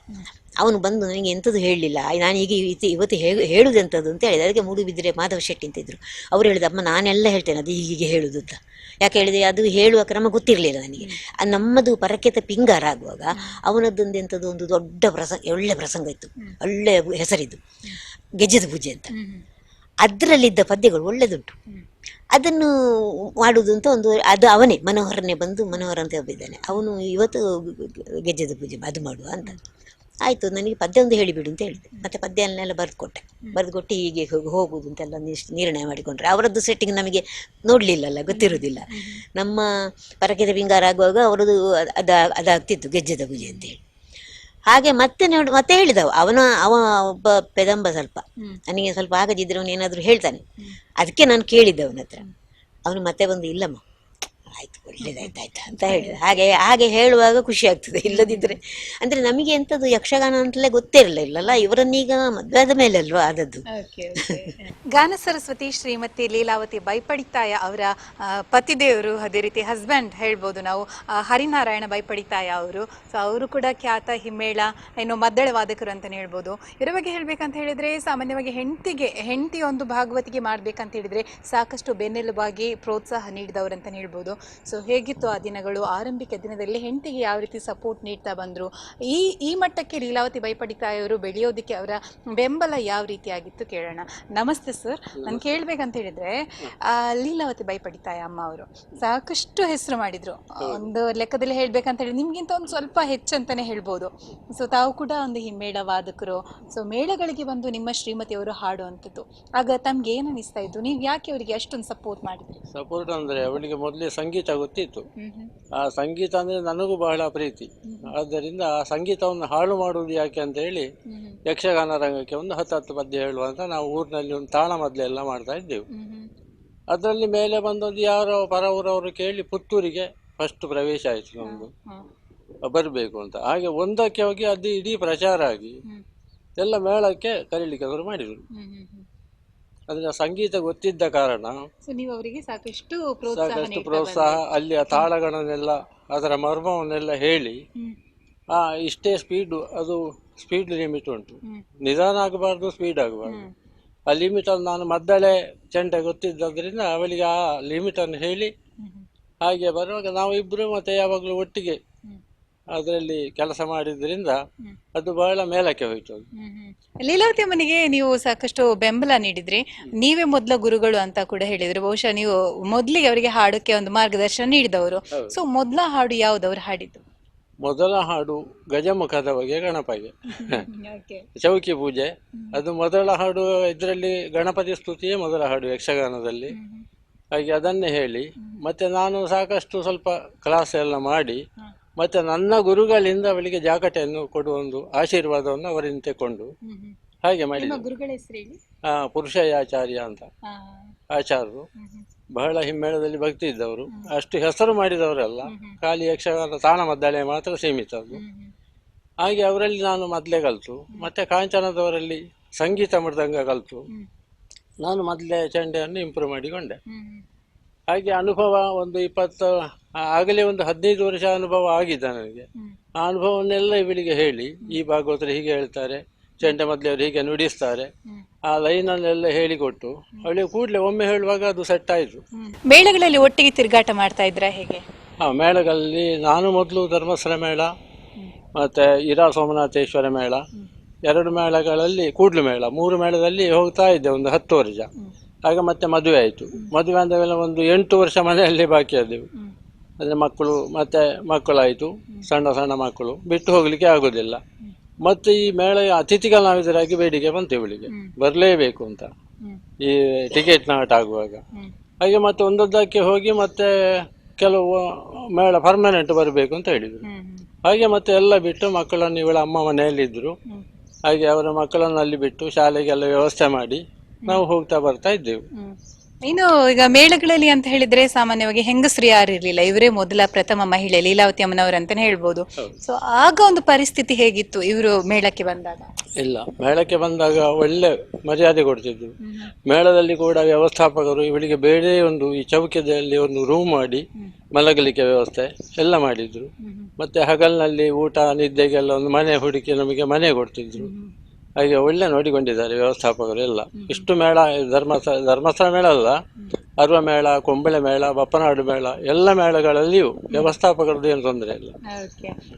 ಅವನು ಬಂದು ನನಗೆ ಎಂಥದ್ದು ಹೇಳಲಿಲ್ಲ ನಾನು ಈಗ ಇವತ್ತು ಇವತ್ತು ಹೇಳು ಹೇಳುದೆಂಥದ್ದು ಅಂತ ಹೇಳಿದೆ. ಅದಕ್ಕೆ ಮೂಡುಬಿದ್ರೆ ಮಾಧವ ಶೆಟ್ಟಿ ಅಂತಿದ್ರು ಅವ್ರು ಹೇಳಿದ ಅಮ್ಮ ನಾನೆಲ್ಲ ಹೇಳ್ತೇನೆ ಅದು ಹೀಗೆ ಹೇಳುದು ಅಂತ. ಯಾಕೆ ಹೇಳಿದ್ರೆ ಅದು ಹೇಳುವ ಕ್ರಮ ಗೊತ್ತಿರಲಿಲ್ಲ ನನಗೆ. ನಮ್ಮದು ಪರಕೆತ ಪಿಂಗಾರ ಆಗುವಾಗ ಅವನದ್ದೊಂದು ಎಂಥದ್ದು ಒಂದು ದೊಡ್ಡ ಪ್ರಸಂಗ ಒಳ್ಳೆ ಪ್ರಸಂಗ ಇತ್ತು. ಒಳ್ಳೆಯ ಹೆಸರಿದ್ದು. ಗೆಜ್ಜದ ಪೂಜೆ ಅಂತ. ಅದರಲ್ಲಿದ್ದ ಪದ್ಯಗಳು ಒಳ್ಳೆದುಂಟು. ಅದನ್ನು ಮಾಡುವುದು ಅಂತ ಒಂದು ಅದು ಅವನೇ ಮನೋಹರನೇ ಬಂದು ಮನೋಹರ ಅಂತ ಒಬ್ಬಿದ್ದಾನೆ ಅವನು ಇವತ್ತು ಗೆಜ್ಜೆದ ಪೂಜೆ ಅದು ಮಾಡುವ ಅಂತ. ಆಯಿತು ನನಗೆ ಪದ್ಯ ಒಂದು ಹೇಳಿಬಿಡು ಅಂತ ಹೇಳಿದೆ. ಮತ್ತೆ ಪದ್ಯನ್ನೆಲ್ಲ ಬರೆದು ಕೊಟ್ಟೆ ಬರೆದು ಕೊಟ್ಟು ಹೀಗೆ ಹೋಗಿ ಹೋಗುದು ಅಂತೆಲ್ಲ ನಿಶ್- ನಿರ್ಣಯ ಮಾಡಿಕೊಂಡ್ರೆ. ಅವರದ್ದು ಸೆಟ್ಟಿಂಗ್ ನಮಗೆ ನೋಡಲಿಲ್ಲಲ್ಲ ಗೊತ್ತಿರೋದಿಲ್ಲ. ನಮ್ಮ ಪರಕೆದ ಬಿಂಗಾರ ಆಗುವಾಗ ಅವರದು ಅದ ಅದಾಗ್ತಿತ್ತು ಗೆಜ್ಜೆದ ಪೂಜೆ ಅಂತೇಳಿ ಹಾಗೆ ಮತ್ತೆ ನೋಡಿ ಮತ್ತೆ ಹೇಳಿದವ. ಅವನ ಅವ ಒಬ್ಬ ಪೆದಂಬ ಸ್ವಲ್ಪ. ನನಗೆ ಸ್ವಲ್ಪ ಆಗದಿದ್ರೆ ಅವನು ಏನಾದರೂ ಹೇಳ್ತಾನೆ. ಅದಕ್ಕೆ ನಾನು ಕೇಳಿದ್ದೆ ಅವನ ಹತ್ರ. ಅವನು ಮತ್ತೆ ಬಂದು ಇಲ್ಲಮ್ಮ ಆಯ್ತು ಒಳ್ಳೇದಾಯ್ತು ಆಯ್ತು ಅಂತ ಹೇಳಿದ ಹಾಗೆ ಹಾಗೆ ಹೇಳುವಾಗ ಖುಷಿ ಆಗ್ತದೆ ಇಲ್ಲದಿದ್ರೆ. ಅಂದ್ರೆ ನಮಗೆ ಎಂತದ್ದು ಯಕ್ಷಗಾನ ಅಂತಲೇ ಗೊತ್ತಿರಲಿಲ್ಲಲ್ಲ ಇವರನ್ನೀಗ ಮದುವೆ ಆದ ಮೇಲೆ ಅಲ್ವಾ ಆದದ್ದು? ಗಾನ ಸರಸ್ವತಿ ಶ್ರೀಮತಿ ಲೀಲಾವತಿ ಬೈಪಡಿತಾಯ ಅವರ ಪತಿದೇವರು ಅದೇ ರೀತಿ ಹಸ್ಬೆಂಡ್ ಹೇಳ್ಬೋದು ನಾವು ಹರಿನಾರಾಯಣ ಬೈಪಡಿತಾಯ ಅವರು. ಸೊ ಅವರು ಕೂಡ ಖ್ಯಾತ ಹಿಮ್ಮೇಳ ಏನು ಮದ್ದಳ ವಾದಕರು ಅಂತಲೇ ಹೇಳ್ಬೋದು. ಇದರ ಬಗ್ಗೆ ಹೇಳ್ಬೇಕಂತ ಹೇಳಿದ್ರೆ ಸಾಮಾನ್ಯವಾಗಿ ಹೆಂಡತಿಗೆ ಹೆಂಡತಿ ಒಂದು ಭಾಗವತಿಗೆ ಮಾಡ್ಬೇಕಂತ ಹೇಳಿದ್ರೆ ಸಾಕಷ್ಟು ಬೆನ್ನೆಲುಬಾಗಿ ಪ್ರೋತ್ಸಾಹ ನೀಡಿದವರು ಅಂತಲೇ ಹೇಳ್ಬೋದು. ಸೊ ಹೇಗಿತ್ತು ಆ ದಿನಗಳು? ಆರಂಭಿಕ ದಿನದಲ್ಲಿ ಹೆಂಡತಿಗೆ ಯಾವ ರೀತಿ ಸಪೋರ್ಟ್ ನೀಡ್ತಾ ಬಂದರು? ಈ ಈ ಮಟ್ಟಕ್ಕೆ ಲೀಲಾವತಿ ಬೈಪಡಿತಾಯವರು ಬೆಳೆಯೋದಕ್ಕೆ ಅವರ ಬೆಂಬಲ ಯಾವ ರೀತಿಯಾಗಿತ್ತು ಕೇಳೋಣ. ನಮಸ್ತೆ ಸರ್ ನಾನು ಕೇಳಬೇಕಂತ ಹೇಳಿದ್ರೆ ಲೀಲಾವತಿ ಬೈಪಡಿತಾಯ ಅಮ್ಮ ಅವರು ಸಾಕಷ್ಟು ಹೆಸರು ಮಾಡಿದ್ರು. ಒಂದು ಲೆಕ್ಕದಲ್ಲಿ ಹೇಳಬೇಕಂತ ಹೇಳಿ ನಿಮಗಿಂತ ಒಂದು ಸ್ವಲ್ಪ ಹೆಚ್ಚಂತಾನೆ ಹೇಳ್ಬೋದು. ಸೊ ತಾವು ಕೂಡ ಒಂದು ಹಿಮ್ಮೇಳ ವಾದಕರು ಸೊ ಮೇಳಗಳಿಗೆ ಬಂದು ನಿಮ್ಮ ಶ್ರೀಮತಿಯವರು ಹಾಡುವಂಥದ್ದು. ಆಗ ತಮ್ಗೆ ಏನು ಅನಿಸ್ತಾ ಇತ್ತು? ನೀವು ಯಾಕೆ ಅವರಿಗೆ ಅಷ್ಟೊಂದು ಸಪೋರ್ಟ್ ಮಾಡಿದ್ರಿ? ಸಪೋರ್ಟ್ ಅಂದರೆ ಅವಳಿಗೆ ಮೊದಲೇ ಸಂಗೀತ ಗೊತ್ತಿತ್ತು. ಆ ಸಂಗೀತ ಅಂದ್ರೆ ನನಗೂ ಬಹಳ ಪ್ರೀತಿ. ಆದ್ದರಿಂದ ಆ ಸಂಗೀತವನ್ನು ಹಾಳು ಮಾಡುವುದು ಯಾಕೆ ಅಂತ ಹೇಳಿ ಯಕ್ಷಗಾನ ರಂಗಕ್ಕೆ ಒಂದು ಹತ್ತು ಹತ್ತು ಪದ್ಯ ಹೇಳುವಂತ ನಾವು ಊರಿನಲ್ಲಿ ಒಂದು ತಾಳ ಎಲ್ಲ ಮಾಡ್ತಾ ಇದ್ದೆವು. ಅದರಲ್ಲಿ ಮೇಲೆ ಬಂದದ್ದು ಯಾರೋ ಪರ ಊರವರು ಕೇಳಿ ಪುತ್ತೂರಿಗೆ ಫಸ್ಟ್ ಪ್ರವೇಶ ಆಯಿತು ನಮ್ಮದು ಬರಬೇಕು ಅಂತ. ಹಾಗೆ ಒಂದಕ್ಕೆ ಹೋಗಿ ಅದು ಇಡೀ ಪ್ರಚಾರ ಆಗಿ ಎಲ್ಲ ಮೇಳಕ್ಕೆ ಕರೀಲಿಕ್ಕೆ ಅವರು ಮಾಡಿದರು. ಅದರ ಸಂಗೀತ ಗೊತ್ತಿದ್ದ ಕಾರಣ ಸೊ ನೀವು ಅವರಿಗೆ ಸಾಕಷ್ಟು ಪ್ರೋತ್ಸಾಹ ಸಾಕಷ್ಟು ನೀಡ್ತಾ ಪ್ರೋತ್ಸಾಹ ಅಲ್ಲಿಯ ತಾಳಗಳನ್ನೆಲ್ಲ ಅದರ ಮರ್ಮವನ್ನೆಲ್ಲ ಹೇಳಿ ಹ್ಮ್. ಆ ಇಷ್ಟೇ ಸ್ಪೀಡು ಅದು ಸ್ಪೀಡ್ ಲಿಮಿಟ್ ಉಂಟು. ಹ್ಮ್. ನಿಧಾನ ಆಗಬಾರ್ದು ಸ್ಪೀಡ್ ಆಗಬಾರ್ದು. ಆ ಲಿಮಿಟ್ ಅನ್ನು ನಾನು ಮದ್ದಳೆ ಚೆಂಡೆ ಗೊತ್ತಿದ್ದರಿಂದ ಅವಳಿಗೆ ಆ ಲಿಮಿಟ್ ಅನ್ನು ಹೇಳಿ ಹಾಗೆ ಬರುವಾಗ ನಾವು ಇಬ್ಬರು ಮತ್ತೆ ಯಾವಾಗಲೂ ಒಟ್ಟಿಗೆ ಅದರಲ್ಲಿ ಕೆಲಸ ಮಾಡಿದ್ರಿಂದ ಅದು ಬಹಳ ಮೇಲಕ್ಕೆ ಹೋಯಿತು. ಅದು ಲೀಲಾವತಿ ಅಮ್ಮನಿಗೆ ನೀವು ಸಾಕಷ್ಟು ಬೆಂಬಲ ನೀಡಿದ್ರಿ. ನೀವೇ ಮೊದಲ ಗುರುಗಳು ಅಂತ ಕೂಡ ಹೇಳಿದ್ರು. ಬಹುಶಃ ನೀವು ಮೊದಲಿಗೆ ಅವರಿಗೆ ಹಾಡಕ್ಕೆ ಒಂದು ಮಾರ್ಗದರ್ಶನ ನೀಡಿದವರು. ಸೊ ಮೊದಲ ಹಾಡು ಯಾವ್ದು ಅವ್ರು ಹಾಡಿದ್ದು? ಮೊದಲ ಹಾಡು ಗಜಮುಖದ ಬಗ್ಗೆ ಗಣಪಗೆ. <laughs> ಚೌಕಿ ಪೂಜೆ. ಅದು ಮೊದಲ ಹಾಡು ಇದರಲ್ಲಿ ಗಣಪತಿ ಸ್ತುತಿಯೇ ಮೊದಲ ಹಾಡು ಯಕ್ಷಗಾನದಲ್ಲಿ. ಹಾಗೆ ಅದನ್ನೇ ಹೇಳಿ. ಮತ್ತೆ ನಾನು ಸಾಕಷ್ಟು ಸ್ವಲ್ಪ ಕ್ಲಾಸ್ ಎಲ್ಲ ಮಾಡಿ. ಮತ್ತೆ ನನ್ನ ಗುರುಗಳಿಂದ ಅವಳಿಗೆ ಜಾಕಟೆಯನ್ನು ಕೊಡುವ ಒಂದು ಆಶೀರ್ವಾದವನ್ನು ಅವರಿಂದ ತೆಕೊಂಡು ಹಾಗೆ ಮಾಡಿ ಗುರುಗಳ ಹೆಸರು ಹೇಳಿ? ಪುರುಷಯಾಚಾರ್ಯ ಅಂತ. ಆಚಾರ್ಯರು. ಬಹಳ ಹಿಮ್ಮೇಳದಲ್ಲಿ ಭಕ್ತಿ ಇದ್ದವರು. ಅಷ್ಟು ಹೆಸರು ಮಾಡಿದವರಲ್ಲ. ಖಾಲಿ ಯಕ್ಷಗಾನ ತಾಣ ಮದ್ದಳೆ ಮಾತ್ರ ಸೀಮಿತ ಅದು ಹಾಗೆ ಅವರಲ್ಲಿ ನಾನು ಮೊದಲೇ ಕಲಿತು. ಮತ್ತೆ ಕಾಂಚನದವರಲ್ಲಿ ಸಂಗೀತ ಮೃದಂಗ ಕಲಿತು. ನಾನು ಮೊದಲೇ ಚಂಡೆಯನ್ನು ಇಂಪ್ರೂವ್ ಮಾಡಿಕೊಂಡೆ. ಹಾಗೆ ಅನುಭವ ಒಂದು ಇಪ್ಪತ್ತು ಆಗಲೇ ಒಂದು ಹದಿನೈದು ವರ್ಷ ಅನುಭವ ಆಗಿದೆ ನನಗೆ. ಆ ಅನುಭವವನ್ನೆಲ್ಲ ಇವಳಿಗೆ ಹೇಳಿ. ಈ ಭಾಗವತರು ಹೀಗೆ ಹೇಳ್ತಾರೆ ಚಂಡ ಮದ್ಲೆಯವರು ಹೀಗೆ ನುಡಿಸ್ತಾರೆ. ಆ ಲೈನನ್ನೆಲ್ಲ ಹೇಳಿಕೊಟ್ಟು ಅವಳಿಗೆ ಕೂಡಲೇ ಒಮ್ಮೆ ಹೇಳುವಾಗ ಅದು ಸೆಟ್ ಆಯಿತು. ಮೇಳಗಳಲ್ಲಿ ಒಟ್ಟಿಗೆ ತಿರುಗಾಟ ಮಾಡ್ತಾ ಇದ್ರ ಹೇಗೆ? ಆ ಮೇಳಗಳಲ್ಲಿ ನಾನು ಮೊದಲು ಧರ್ಮಸ್ಥಳ ಮೇಳ ಮತ್ತೆ ಇರಾ ಸೋಮನಾಥೇಶ್ವರ ಮೇಳ ಎರಡು ಮೇಳಗಳಲ್ಲಿ ಕೂಡ್ಲು ಮೇಳ ಮೂರು ಮೇಳದಲ್ಲಿ ಹೋಗ್ತಾ ಇದ್ದೆ ಒಂದು ಹತ್ತು ವರ್ಷ. ಆಗ ಮತ್ತೆ ಮದುವೆ ಆಯಿತು. ಮದುವೆ ಆದ ಮೇಲೆ ಒಂದು ಎಂಟು ವರ್ಷ ಮನೆಯಲ್ಲಿ ಬಾಕಿ ಆದೆವು. ಅಂದರೆ ಮಕ್ಕಳು ಮತ್ತೆ ಮಕ್ಕಳಾಯಿತು ಸಣ್ಣ ಸಣ್ಣ ಮಕ್ಕಳು. ಬಿಟ್ಟು ಹೋಗಲಿಕ್ಕೆ ಆಗೋದಿಲ್ಲ. ಮತ್ತೆ ಈ ಮೇಳ ಅತಿಥಿ ನಾವಿದರಾಗಿ ಬೇಡಿಕೆ ಬಂತು ಇವಳಿಗೆ. ಬರಲೇಬೇಕು ಅಂತ. ಈ ಟಿಕೆಟ್ ನಾಟ ಆಗುವಾಗ. ಹಾಗೆ ಮತ್ತೆ ಒಂದೊಂದಕ್ಕೆ ಹೋಗಿ ಮತ್ತೆ ಕೆಲವು ಮೇಳ ಪರ್ಮನೆಂಟ್ ಬರಬೇಕು ಅಂತ ಹೇಳಿದರು. ಹಾಗೆ ಮತ್ತೆ ಎಲ್ಲ ಬಿಟ್ಟು ಮಕ್ಕಳನ್ನು ಇವಳ ಅಮ್ಮ ಮನೆಯಲ್ಲಿದ್ದರು. ಹಾಗೆ ಅವರ ಮಕ್ಕಳನ್ನು ಅಲ್ಲಿ ಬಿಟ್ಟು ಶಾಲೆಗೆಲ್ಲ ವ್ಯವಸ್ಥೆ ಮಾಡಿ ನಾವು ಹೋಗ್ತಾ ಬರ್ತಾ ಇದ್ದೇವೆ. ಇನ್ನು ಈಗ ಮೇಳಗಳಲ್ಲಿ ಅಂತ ಹೇಳಿದ್ರೆ ಸಾಮಾನ್ಯವಾಗಿ ಹೆಂಗಸರು ಯಾರು ಇರ್ಲಿಲ್ಲ. ಇವರೇ ಮೊದಲ ಪ್ರಥಮ ಮಹಿಳೆ ಲೀಲಾವತಿ ಅಮ್ಮನವರು ಅಂತಾನೆ ಹೇಳ್ಬೋದು. ಸೊ ಆಗ ಒಂದು ಪರಿಸ್ಥಿತಿ ಹೇಗಿತ್ತು ಇವರು ಮೇಳಕ್ಕೆ ಬಂದಾಗ? ಇಲ್ಲ. ಮೇಳಕ್ಕೆ ಬಂದಾಗ ಒಳ್ಳೆ ಮರ್ಯಾದೆ ಕೊಡ್ತಿದ್ರು. ಮೇಳದಲ್ಲಿ ಕೂಡ ವ್ಯವಸ್ಥಾಪಕರು ಇವಳಿಗೆ ಬೇರೆ ಒಂದು ಈ ಚೌಕದಲ್ಲಿ ಒಂದು ರೂಮ್ ಮಾಡಿ ಮಲಗಲಿಕ್ಕೆ ವ್ಯವಸ್ಥೆ ಎಲ್ಲ ಮಾಡಿದ್ರು. ಮತ್ತೆ ಹಗಲಿನಲ್ಲಿ ಊಟ ನಿದ್ದೆಗೆಲ್ಲ ಒಂದು ಮನೆ ಹುಡುಕಿ ನಮಗೆ ಮನೆ ಕೊಡ್ತಿದ್ರು. ಹಾಗೆ ಒಳ್ಳೆ ನೋಡಿಕೊಂಡಿದ್ದಾರೆ ವ್ಯವಸ್ಥಾಪಕರು ಎಲ್ಲ. ಇಷ್ಟು ಮೇಳ ಧರ್ಮಸ್ಥಳ ಧರ್ಮಸ್ಥಳ ಮೇಳ ಅಲ್ಲ ಅರ್ವ ಮೇಳ ಕೊಂಬಳೆ ಮೇಳ ಬಪ್ಪನಾಡು ಮೇಳ ಎಲ್ಲ ಮೇಳಗಳಲ್ಲಿಯೂ ವ್ಯವಸ್ಥಾಪಕರದ್ದು ಏನು ತೊಂದರೆ ಇಲ್ಲ.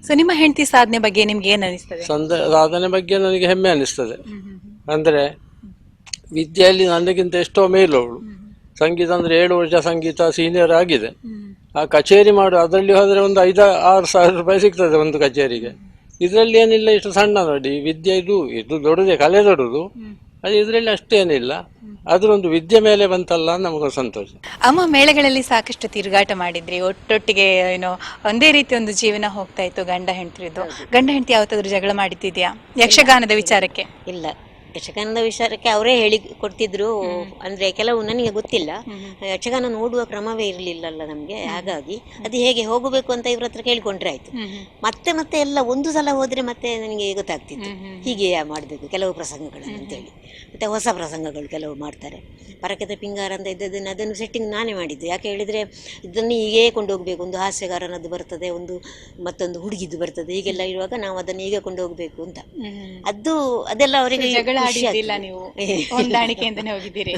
ಸೊ ನಿಮ್ಮ ಹೆಂಡತಿ ಸಾಧನೆ ಬಗ್ಗೆ ನಿಮ್ಗೆ ಏನು ಅನಿಸ್ತದೆ? ಸಂದ ಸಾಧನೆ ಬಗ್ಗೆ ನನಗೆ ಹೆಮ್ಮೆ ಅನಿಸ್ತದೆ. ಅಂದರೆ ವಿದ್ಯೆಯಲ್ಲಿ ನನಗಿಂತ ಎಷ್ಟೋ ಮೇಲು ಅವಳು. ಸಂಗೀತ ಅಂದರೆ ಏಳು ವರ್ಷ ಸಂಗೀತ ಸೀನಿಯರ್ ಆಗಿದೆ. ಆ ಕಚೇರಿ ಮಾಡು ಅದರಲ್ಲಿ ಹೋದರೆ ಒಂದು ಐದು ಆರು ಸಾವಿರ ರೂಪಾಯಿ ಸಿಗ್ತದೆ ಒಂದು ಕಚೇರಿಗೆ. ಇದರಲ್ಲಿ ಏನಿಲ್ಲ ಇಷ್ಟು ಸಣ್ಣ ನೋಡಿ ವಿದ್ಯೆ ಇದು ಇದು ದೊಡ್ಡದೇ ಕಲೆ ದೊಡ್ಡದು. ಅದು ಇದರಲ್ಲಿ ಅಷ್ಟೇನಿಲ್ಲ ಅದರೊಂದು ವಿದ್ಯೆ ಮೇಲೆ ಬಂತಲ್ಲ ನಮಗೆ ಸಂತೋಷ. ಅಮ್ಮ ಮೇಳಗಳಲ್ಲಿ ಸಾಕಷ್ಟು ತಿರುಗಾಟ ಮಾಡಿದ್ರಿ. ಒಟ್ಟೊಟ್ಟಿಗೆ ಏನೋ ಒಂದೇ ರೀತಿ ಒಂದು ಜೀವನ ಹೋಗ್ತಾ ಇತ್ತು ಗಂಡ ಹೆಂಡತಿ ಗಂಡ ಹೆಂಡತಿ ಯಾವತ್ತಾದ್ರೂ ಜಗಳ ಮಾಡಿದ್ದಿದ್ಯಾ? ಯಕ್ಷಗಾನದ ವಿಚಾರಕ್ಕೆ? ಇಲ್ಲ. ಯಕ್ಷಗಾನದ ವಿಚಾರಕ್ಕೆ ಅವರೇ ಹೇಳಿ ಕೊಡ್ತಿದ್ರು. ಅಂದ್ರೆ ಕೆಲವು ನನಗೆ ಗೊತ್ತಿಲ್ಲ. ಯಕ್ಷಗಾನ ನೋಡುವ ಕ್ರಮವೇ ಇರಲಿಲ್ಲಲ್ಲ ನಮಗೆ ಹಾಗಾಗಿ ಅದು ಹೇಗೆ ಹೋಗಬೇಕು ಅಂತ ಇವ್ರ ಹತ್ರ ಕೇಳಿಕೊಂಡ್ರೆ ಆಯ್ತು. ಮತ್ತೆ ಮತ್ತೆ ಎಲ್ಲ ಒಂದು ಸಲ ಹೋದ್ರೆ ಮತ್ತೆ ನನಗೆ ಗೊತ್ತಾಗ್ತಿತ್ತು. ಹೀಗೆ ಮಾಡಬೇಕು ಕೆಲವು ಪ್ರಸಂಗಗಳನ್ನು ಅಂತೇಳಿ. ಮತ್ತೆ ಹೊಸ ಪ್ರಸಂಗಗಳು ಕೆಲವು ಮಾಡ್ತಾರೆ. ಪರಕದ ಪಿಂಗಾರ ಅಂತ ಇದ್ದದನ್ನು ಅದನ್ನು ಸೆಟ್ಟಿಂಗ್ ನಾನೇ ಮಾಡಿದ್ದು. ಯಾಕೆ ಹೇಳಿದ್ರೆ ಇದನ್ನು ಹೀಗೇ ಕೊಂಡೋಗ್ಬೇಕು. ಒಂದು ಹಾಸ್ಯಗಾರನದ್ದು ಬರ್ತದೆ ಒಂದು ಮತ್ತೊಂದು ಹುಡುಗಿದ್ದು ಬರ್ತದೆ. ಹೀಗೆಲ್ಲ ಇರುವಾಗ ನಾವು ಅದನ್ನು ಹೀಗೆ ಕೊಂಡೋಗ್ಬೇಕು ಅಂತ. ಅದು ಅದೆಲ್ಲ ಅವರಿಗೆ ಆಡಿದ್ದಿಲ್ಲ ನೀವು. ಹೊಂದಾಣಿಕೆಯಿಂದನೇ ಹೋಗಿದ್ದೀರಿ.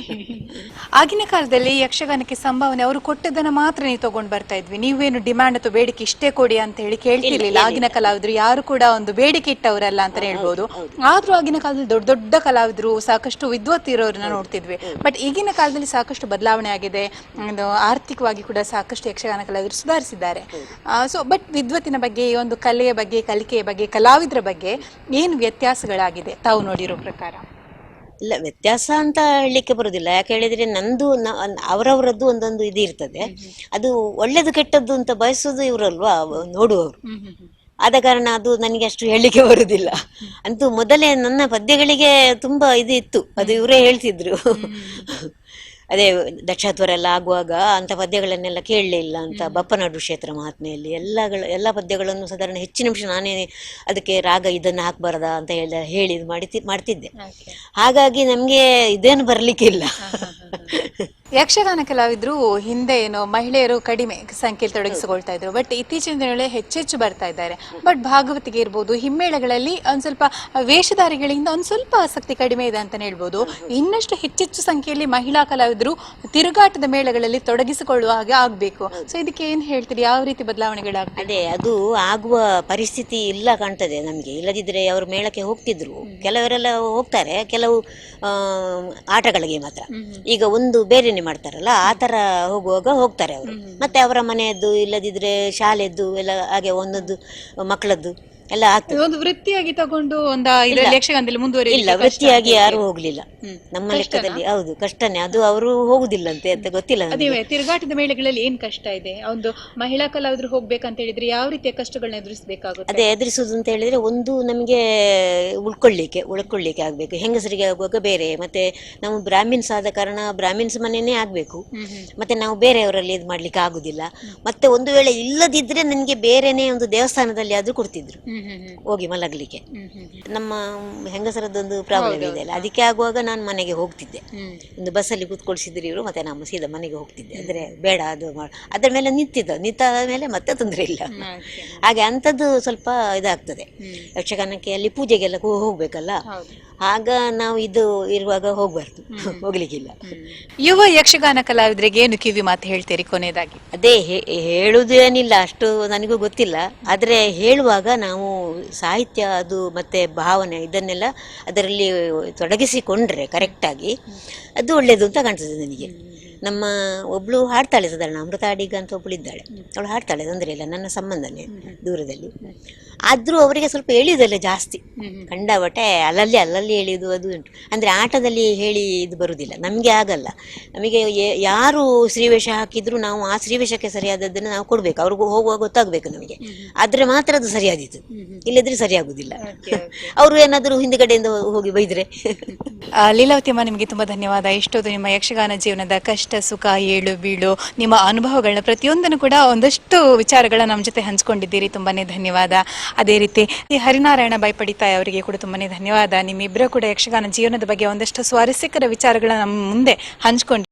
ಆಗಿನ ಕಾಲದಲ್ಲಿ ಯಕ್ಷಗಾನಕ್ಕೆ ಸಂಭಾವನೆ ಅವರು ಕೊಟ್ಟದನ್ನ ಮಾತ್ರ ನೀವು ತಗೊಂಡ್ ಬರ್ತಾ ಇದ್ವಿ. ನೀವೇನು ಡಿಮ್ಯಾಂಡ್ ಅಥವಾ ಬೇಡಿಕೆ ಇಷ್ಟೇ ಕೊಡಿ ಅಂತ ಹೇಳಿ ಕೇಳ್ತಿರ್ಲಿಲ್ಲ. ಆಗಿನ ಕಲಾವಿದ್ರು ಯಾರು ಕೂಡ ಒಂದು ಬೇಡಿಕೆ ಇಟ್ಟವರಲ್ಲ ಅಂತ ಹೇಳ್ಬೋದು. ಆದ್ರೂ ಆಗಿನ ಕಾಲದಲ್ಲಿ ದೊಡ್ಡ ದೊಡ್ಡ ಕಲಾವಿದರು ಸಾಕಷ್ಟು ವಿದ್ವತ್ ಇರೋರನ್ನ ನೋಡ್ತಿದ್ವಿ. ಬಟ್ ಈಗಿನ ಕಾಲದಲ್ಲಿ ಸಾಕಷ್ಟು ಬದಲಾವಣೆ ಆಗಿದೆ. ಒಂದು ಆರ್ಥಿಕವಾಗಿ ಕೂಡ ಸಾಕಷ್ಟು ಯಕ್ಷಗಾನ ಕಲಾವಿದರು ಸುಧಾರಿಸಿದ್ದಾರೆ. ಸೊ ಬಟ್ ವಿದ್ವತ್ತಿನ ಬಗ್ಗೆ ಈ ಒಂದು ಕಲೆಯ ಬಗ್ಗೆ ಕಲಿಕೆಯ ಬಗ್ಗೆ ಕಲಾವಿದರ ಬಗ್ಗೆ ಏನು ವ್ಯತ್ಯಾಸಗಳಾಗಿದೆ? ತಾವು ನೋಡಿರೋ ಪ್ರಕಾರ. ಇಲ್ಲ ವ್ಯತ್ಯಾಸ ಅಂತ ಹೇಳಲಿಕ್ಕೆ ಬರುದಿಲ್ಲ. ಯಾಕೆ ಹೇಳಿದ್ರೆ ನಂದು ಅವರವರದ್ದು ಒಂದೊಂದು ಇದು ಇರ್ತದೆ. ಅದು ಒಳ್ಳೇದು ಕೆಟ್ಟದ್ದು ಅಂತ ಬಯಸೋದು ಇವರಲ್ವಾ ನೋಡುವವರು. ಆದ ಕಾರಣ ಅದು ನನಗೆ ಅಷ್ಟು ಹೇಳಲಿಕ್ಕೆ ಬರುದಿಲ್ಲ. ಅಂತೂ ಮೊದಲೇ ನನ್ನ ಪದ್ಯಗಳಿಗೆ ತುಂಬಾ ಇದು ಇತ್ತು. ಅದು ಇವರೇ ಹೇಳ್ತಿದ್ರು. ಅದೇ ದಕ್ಷಾತ್ವರ ಎಲ್ಲ ಆಗುವಾಗ ಅಂತ ಪದ್ಯಗಳನ್ನೆಲ್ಲ ಕೇಳಲಿಲ್ಲ ಅಂತ ಬಪ್ಪನಾಡು ಕ್ಷೇತ್ರ ಮಹಾತ್ಮೆಯಲ್ಲಿ ಎಲ್ಲಗಳ ಎಲ್ಲ ಪದ್ಯಗಳನ್ನು ಸಾಧಾರಣ ಹೆಚ್ಚಿನ ಅಂಶ ನಾನೇ ಅದಕ್ಕೆ ರಾಗ ಇದನ್ನು ಹಾಕ್ಬಾರ್ದಾ ಅಂತ ಹೇಳಿ ಹೇಳಿ ಇದು ಮಾಡಿ ಮಾಡ್ತಿದ್ದೆ. ಹಾಗಾಗಿ ನಮಗೆ ಇದೇನು ಬರ್ಲಿಕ್ಕಿಲ್ಲ. ಯಕ್ಷಗಾನ ಕಲಾವಿದ್ರು ಹಿಂದೆ ಏನು ಮಹಿಳೆಯರು ಕಡಿಮೆ ಸಂಖ್ಯೆಯಲ್ಲಿ ತೊಡಗಿಸಿಕೊಳ್ತಾ ಇದ್ರು. ಬಟ್ ಇತ್ತೀಚಿನ ದಿನಗಳಲ್ಲಿ ಹೆಚ್ಚೆಚ್ಚು ಬರ್ತಾ ಇದ್ದಾರೆ. ಬಟ್ ಭಾಗವತಿಗೆ ಇರ್ಬೋದು ಹಿಮ್ಮೇಳಗಳಲ್ಲಿ ಒಂದ್ ಸ್ವಲ್ಪ ವೇಷಧಾರಿಗಳಿಂದ ಒಂದ್ ಸ್ವಲ್ಪ ಆಸಕ್ತಿ ಕಡಿಮೆ ಇದೆ ಅಂತಾನೆ ಹೇಳ್ಬೋದು. ಇನ್ನಷ್ಟು ಹೆಚ್ಚೆಚ್ಚು ಸಂಖ್ಯೆಯಲ್ಲಿ ಮಹಿಳಾ ಕಲಾವಿದರು ತಿರುಗಾಟದ ಮೇಳಗಳಲ್ಲಿ ತೊಡಗಿಸಿಕೊಳ್ಳುವ ಹಾಗೆ ಆಗ್ಬೇಕು. ಸೊ ಇದಕ್ಕೆ ಏನ್ ಹೇಳ್ತೀರಿ? ಯಾವ ರೀತಿ ಬದಲಾವಣೆಗಳಾಗ್ತದೆ ಅದೇ ಅದು ಆಗುವ ಪರಿಸ್ಥಿತಿ ಇಲ್ಲ ಕಾಣ್ತದೆ ನಮಗೆ. ಇಲ್ಲದಿದ್ರೆ ಅವರು ಮೇಳಕ್ಕೆ ಹೋಗ್ತಿದ್ರು. ಕೆಲವರೆಲ್ಲ ಹೋಗ್ತಾರೆ ಕೆಲವು ಆಟಗಳಿಗೆ ಮಾತ್ರ. ಈಗ ಒಂದು ಬೇರೆನೆ ಮಾಡ್ತಾರಲ್ಲ ಆ ತರ ಹೋಗುವಾಗ ಹೋಗ್ತಾರೆ ಅವರು. ಮತ್ತೆ ಅವರ ಮನೆಯದ್ದು ಇಲ್ಲದಿದ್ರೆ ಶಾಲೆದ್ದು ಎಲ್ಲ ಹಾಗೆ ಒಂದೊಂದು ಮಕ್ಕಳದ್ದು. ಎಲ್ಲ ಆಗ್ತದೆ. ಒಂದು ವೃತ್ತಿಯಾಗಿ ತಗೊಂಡು ಒಂದು ಯಕ್ಷಗಾನದಲ್ಲಿ ಮುಂದುವರಿ ಇಲ್ಲ ವೃತ್ತಿಯಾಗಿ ಯಾರು ಹೋಗ್ಲಿಲ್ಲ. ನಮ್ಮ ಲೆಕ್ಕದಲ್ಲಿ ಹೌದು ಕಷ್ಟನೇ. ಅದು ಅವರು ಹೋಗುದಿಲ್ಲಂತೆ ಅಂತ ಗೊತ್ತಿಲ್ಲ ಅದೇ. ತಿರುಗಾಟದ ಮೇಳೆಗಳಲ್ಲಿ ಏನ್ ಕಷ್ಟ ಇದೆ? ಒಂದು ಮಹಿಳಾ ಕಲಾವಿದ್ರು ಹೋಗ್ಬೇಕಂತ ಹೇಳಿದ್ರೆ ಯಾವ ರೀತಿಯ ಕಷ್ಟಗಳನ್ನ ಎದುರಿಸಬೇಕಾಗುತ್ತೆ? ಅದೇ ಎದುರಿಸೋದು ಅಂತ ಹೇಳಿದ್ರೆ ಒಂದು ನಮಗೆ ಉಳ್ಕೊಳ್ಳಿಕ್ಕೆ ಉಳ್ಕೊಳ್ಳಿಕ್ಕೆ ಆಗ್ಬೇಕು. ಹೆಂಗಸರಿಗೆ ಆಗುವಾಗ ಬೇರೆ. ಮತ್ತೆ ನಾವು ಬ್ರಾಹ್ಮಿನ್ಸ್ ಆದ ಕಾರಣ ಬ್ರಾಹ್ಮಿನ್ಸ್ ಮನೆಯೇ ಆಗ್ಬೇಕು. ಮತ್ತೆ ನಾವು ಬೇರೆಯವರಲ್ಲಿ ಇದು ಮಾಡ್ಲಿಕ್ಕೆ ಆಗುದಿಲ್ಲ. ಮತ್ತೆ ಒಂದು ವೇಳೆ ಇಲ್ಲದಿದ್ರೆ ನನಗೆ ಬೇರೆನೇ ಒಂದು ದೇವಸ್ಥಾನದಲ್ಲಿ ಆದ್ರೂ ಕೊಡ್ತಿದ್ರು. ಹೋಗಿ ಮಲಗಲಿಕ್ಕೆ. ನಮ್ಮ ಹೆಂಗಸರದ್ದೊಂದು ಪ್ರಾಬ್ಲಮ್ ಇದೆ ಅಲ್ಲ ಅದಕ್ಕೆ ಆಗುವಾಗ ನಾನು ಮನೆಗೆ ಹೋಗ್ತಿದ್ದೆ. ಒಂದು ಬಸ್ಸಲ್ಲಿ ಕೂತ್ಕೊಳ್ಸಿದ್ರು ಇವರು ಮತ್ತೆ ನಾನು ಸೀದಾ ಮನೆಗೆ ಹೋಗ್ತಿದ್ದೆ. ಅಂದ್ರೆ ಬೇಡ ಅದು ಅದರ ಮೇಲೆ ನಿಂತಿದ್ದ ನಿಂತಾದ ಮೇಲೆ ಮತ್ತೆ ತೊಂದರೆ ಇಲ್ಲ. ಹಾಗೆ ಅಂಥದ್ದು ಸ್ವಲ್ಪ ಇದಾಗ್ತದೆ. ಯಕ್ಷಗಾನಕ್ಕೆ ಅಲ್ಲಿ ಪೂಜೆಗೆಲ್ಲ ಹೋಗ್ಬೇಕಲ್ಲ. ಆಗ ನಾವು ಇದು ಇರುವಾಗ ಹೋಗ್ಬಾರ್ದು. <laughs> ಹೋಗ್ಲಿಕ್ಕಿಲ್ಲ. ಯುವ ಯಕ್ಷಗಾನ ಕಲಾವಿದರಿಗೆ ಏನು ಕಿವಿ ಮಾತು ಹೇಳ್ತೀರಿ ಕೊನೆಯದಾಗಿ? ಅದೇ ಹೇ- ಹೇಳುವುದು ಏನಿಲ್ಲ ಅಷ್ಟು ನನಗೂ ಗೊತ್ತಿಲ್ಲ. ಆದರೆ ಹೇಳುವಾಗ ನಾವು ಸಾಹಿತ್ಯ ಅದು ಮತ್ತೆ ಭಾವನೆ ಇದನ್ನೆಲ್ಲ ಅದರಲ್ಲಿ ತೊಡಗಿಸಿಕೊಂಡ್ರೆ ಕರೆಕ್ಟಾಗಿ ಅದು ಒಳ್ಳೇದು ಅಂತ ಕಾಣಿಸ್ತದೆ ನನಗೆ. ನಮ್ಮ ಒಬ್ಳು ಹಾಡ್ತಾಳೆ ಸಾಧಾರಣ ಅಮೃತ ಅಡಿಗ ಅಂತ ಒಬ್ಳು ಇದ್ದಾಳೆ. ಅವಳು ಹಾಡ್ತಾಳೆ ತೊಂದರೆ ಇಲ್ಲ ನನ್ನ ಸಂಬಂಧನೇ ದೂರದಲ್ಲಿ. ಆದರೂ ಅವರಿಗೆ ಸ್ವಲ್ಪ ಎಳೆಯುವುದಲ್ಲ ಜಾಸ್ತಿ. ಕಂಡಬಟ್ಟೆ ಅಲ್ಲಲ್ಲಿ ಅಲ್ಲಲ್ಲಿ ಎಳೆಯುವುದು ಅದು ಉಂಟು. ಅಂದರೆ ಆಟದಲ್ಲಿ ಹೇಳಿ ಇದು ಬರುವುದಿಲ್ಲ ನಮಗೆ ಆಗಲ್ಲ. ನಮಗೆ ಯಾರು ಶ್ರೀವೇಶ ಹಾಕಿದ್ರು ನಾವು ಆ ಶ್ರೀವೇಶಕ್ಕೆ ಸರಿಯಾದದ್ದನ್ನು ನಾವು ಕೊಡಬೇಕು. ಅವ್ರಿಗೂ ಹೋಗುವಾಗ ಗೊತ್ತಾಗಬೇಕು ನಮಗೆ. ಆದರೆ ಮಾತ್ರ ಅದು ಸರಿಯಾದೀತು. ಇಲ್ಲದ್ರೆ ಸರಿಯಾಗುವುದಿಲ್ಲ <laughs> ಅವರು ಏನಾದರೂ ಹಿಂದುಗಡೆಯಿಂದ ಹೋಗಿ ಬೈದರೆ. <laughs> ಆ, ಲೀಲಾವತಿ ಅಮ್ಮ ನಿಮಗೆ ತುಂಬಾ ಧನ್ಯವಾದ. ಇಷ್ಟೊಂದು ನಿಮ್ಮ ಯಕ್ಷಗಾನ ಜೀವನದ ಕಷ್ಟ ಸುಖ ಏಳು ಬೀಳು ನಿಮ್ಮ ಅನುಭವಗಳನ್ನ ಪ್ರತಿಯೊಂದನ್ನು ಕೂಡ ಒಂದಷ್ಟು ವಿಚಾರಗಳನ್ನ ನಮ್ಮ ಜೊತೆ ಹಂಚ್ಕೊಂಡಿದ್ದೀರಿ. ತುಂಬಾನೇ ಧನ್ಯವಾದ. ಅದೇ ರೀತಿ ಈ ಹರಿನಾರಾಯಣ ಬೈಪಡಿತಾಯಿ ಅವರಿಗೆ ಕೂಡ ತುಂಬಾನೇ ಧನ್ಯವಾದ. ನಿಮ್ಮಿಬ್ಬರ ಕೂಡ ಯಕ್ಷಗಾನ ಜೀವನದ ಬಗ್ಗೆ ಒಂದಷ್ಟು ಸ್ವಾರಸ್ಯಕರ ವಿಚಾರಗಳನ್ನ ನಮ್ಮ ಮುಂದೆ ಹಂಚ್ಕೊಂಡು